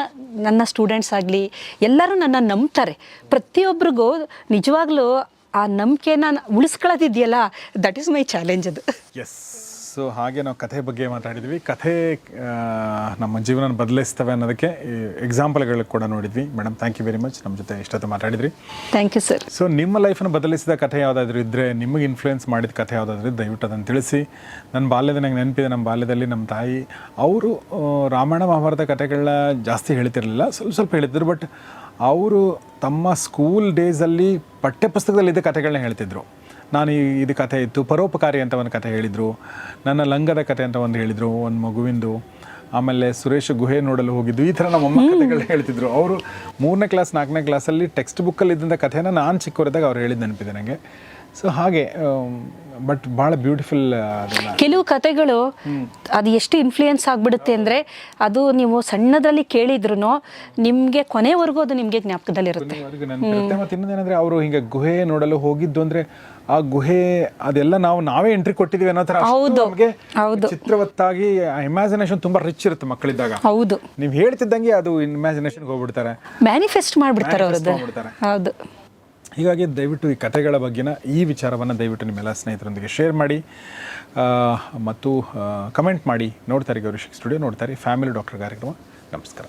B: ನನ್ನ ಸ್ಟೂಡೆಂಟ್ಸ್ ಆಗಲಿ, ಎಲ್ಲರೂ ನನ್ನ ನಂಬ್ತಾರೆ. ಪ್ರತಿಯೊಬ್ಬರಿಗೂ ನಿಜವಾಗ್ಲೂ ಆ ನಂಬಿಕೆನ ಉಳಿಸ್ಕೊಳ್ಳೋದಿದೆಯಲ್ಲ ದಟ್ ಈಸ್ ಮೈ ಚಾಲೆಂಜ್ ಅದು.
A: ಎಸ್ ಸೊ ಹಾಗೆ ನಾವು ಕಥೆ ಬಗ್ಗೆ ಮಾತಾಡಿದ್ವಿ. ಕಥೆ ನಮ್ಮ ಜೀವನ ಬದಲಿಸ್ತವೆ ಅನ್ನೋದಕ್ಕೆ ಎಕ್ಸಾಂಪಲ್ಗಳು ಕೂಡ ನೋಡಿದ್ವಿ. Madam thank you very much ನಮ್ಮ ಜೊತೆ ಇಷ್ಟೊತ್ತು ಮಾತಾಡಿದ್ರಿ.
B: ಥ್ಯಾಂಕ್ ಯು ಸರ್
A: ಸೊ ನಿಮ್ಮ ಲೈಫನ್ನು ಬದಲಿಸಿದ ಕಥೆ ಯಾವುದಾದ್ರೂ ಇದ್ದರೆ ನಿಮಗೆ ಇನ್ಫ್ಲುಯೆನ್ಸ್ ಮಾಡಿದ ಕಥೆ ಯಾವುದಾದ್ರೂ ದಯವಿಟ್ಟು ಅದನ್ನು ತಿಳಿಸಿ. ನನ್ನ ಬಾಲ್ಯದ ನನಗೆ ನೆನಪಿದೆ. ನಮ್ಮ ಬಾಲ್ಯದಲ್ಲಿ ನಮ್ಮ ತಾಯಿ ಅವರು ರಾಮಾಯಣ ಮಹಾಭಾರತ ಕಥೆಗಳನ್ನ ಜಾಸ್ತಿ ಹೇಳ್ತಿರಲಿಲ್ಲ. ಸ್ವಲ್ಪ ಸ್ವಲ್ಪ ಹೇಳಿದ್ರು ಬಟ್ ಅವರು ತಮ್ಮ ಸ್ಕೂಲ್ ಡೇಸಲ್ಲಿ ಪಠ್ಯಪುಸ್ತಕದಲ್ಲಿದ್ದ ಕಥೆಗಳನ್ನ ಹೇಳ್ತಿದ್ರು. ನಾನು ಈ ಇದು ಕಥೆ ಇತ್ತು. ಪರೋಪಕಾರಿ ಅಂತ ಒಂದು ಕಥೆ ಹೇಳಿದರು. ನನ್ನ ಲಂಗದ ಕಥೆ ಅಂತ ಒಂದು ಹೇಳಿದರು ಒಂದು ಮಗುವಿಂದು. ಆಮೇಲೆ ಸುರೇಶ್ ಗುಹೆ ನೋಡಲು ಹೋಗಿದ್ದು. ಈ ಥರ ನಮ್ಮ ಅಮ್ಮ ಕಥೆಗಳು ಹೇಳ್ತಿದ್ರು. ಅವರು ಮೂರನೇ ಕ್ಲಾಸ್ ನಾಲ್ಕನೇ ಕ್ಲಾಸಲ್ಲಿ ಟೆಕ್ಸ್ಟ್ ಬುಕ್ಕಲ್ಲಿ ಇದ್ದಂಥ ಕಥೆನ ನಾನು ಚಿಕ್ಕವರಿದ್ದಾಗ ಅವ್ರು ಹೇಳಿದ್ದು ನೆನಪಿದೆ ನನಗೆ. ಸೊ ಹಾಗೆ ಬಟ್ ಭಾಳ ಬ್ಯೂಟಿಫುಲ್
B: ಕೆಲವು ಕತೆಗಳು ಅದು ಎಷ್ಟು ಇನ್ಫ್ಲೂಯೆನ್ಸ್ ಆಗಿಬಿಡುತ್ತೆ ಅಂದರೆ ಅದು ನೀವು ಸಣ್ಣದ್ರಲ್ಲಿ ಕೇಳಿದ್ರು ನಿಮಗೆ ಕೊನೆವರೆಗೂ ಅದು ನಿಮಗೆ ಜ್ಞಾಪಕದಲ್ಲಿರುತ್ತೆ.
A: ಮತ್ತು ಇನ್ನೊಂದೇನಂದ್ರೆ ಅವರು ಹಿಂಗೆ ಗುಹೆ ನೋಡಲು ಹೋಗಿದ್ದು ಅಂದ್ರೆ ಆ ಗುಹೆ ಅದೆಲ್ಲ ನಾವು ನಾವೇ ಎಂಟ್ರಿ ಕೊಟ್ಟಿದ್ದೀವಿ ಅನ್ನೋ ಥರ
B: ಹೌದು.
A: ನಮಗೆ
B: ಹೌದು.
A: ಚಿತ್ರವತ್ತಾಗಿ ಇಮ್ಯಾಜಿನೇಷನ್ ತುಂಬಾ ರಿಚ್ ಇರುತ್ತೆ ಮಕ್ಕಳಿದ್ದಾಗ.
B: ಹೌದು.
A: ನೀವು ಹೇಳ್ತಿದ್ದಂಗೆ ಅದು ಇಮ್ಯಾಜಿನೇಷನ್ಗೆ ಹೋಗ್ಬಿಡ್ತಾರೆ.
B: ಮ್ಯಾನಿಫೆಸ್ಟ್ ಮಾಡಿಬಿಡ್ತಾರೆ ಅವ್ರದ್ದು.
A: ಮಾಡ್ಬಿಡ್ತಾರೆ.
B: ಹೌದು.
A: ಹೀಗಾಗಿ ದಯವಿಟ್ಟು ಈ ಕಥೆಗಳ ಬಗ್ಗೆನ ಈ ವಿಚಾರವನ್ನು ದಯವಿಟ್ಟು ನಿಮ್ಮೆಲ್ಲ ಸ್ನೇಹಿತರೊಂದಿಗೆ ಶೇರ್ ಮಾಡಿ ಮತ್ತು ಕಮೆಂಟ್ ಮಾಡಿ. ನೋಡ್ತಾರೆ ಗೌರಿಶಿಕ್ ಸ್ಟುಡಿಯೋ ನೋಡ್ತಾರೆ. ಫ್ಯಾಮಿಲಿ ಡಾಕ್ಟರ್ ಕಾರ್ಯಕ್ರಮ. ನಮಸ್ಕಾರ.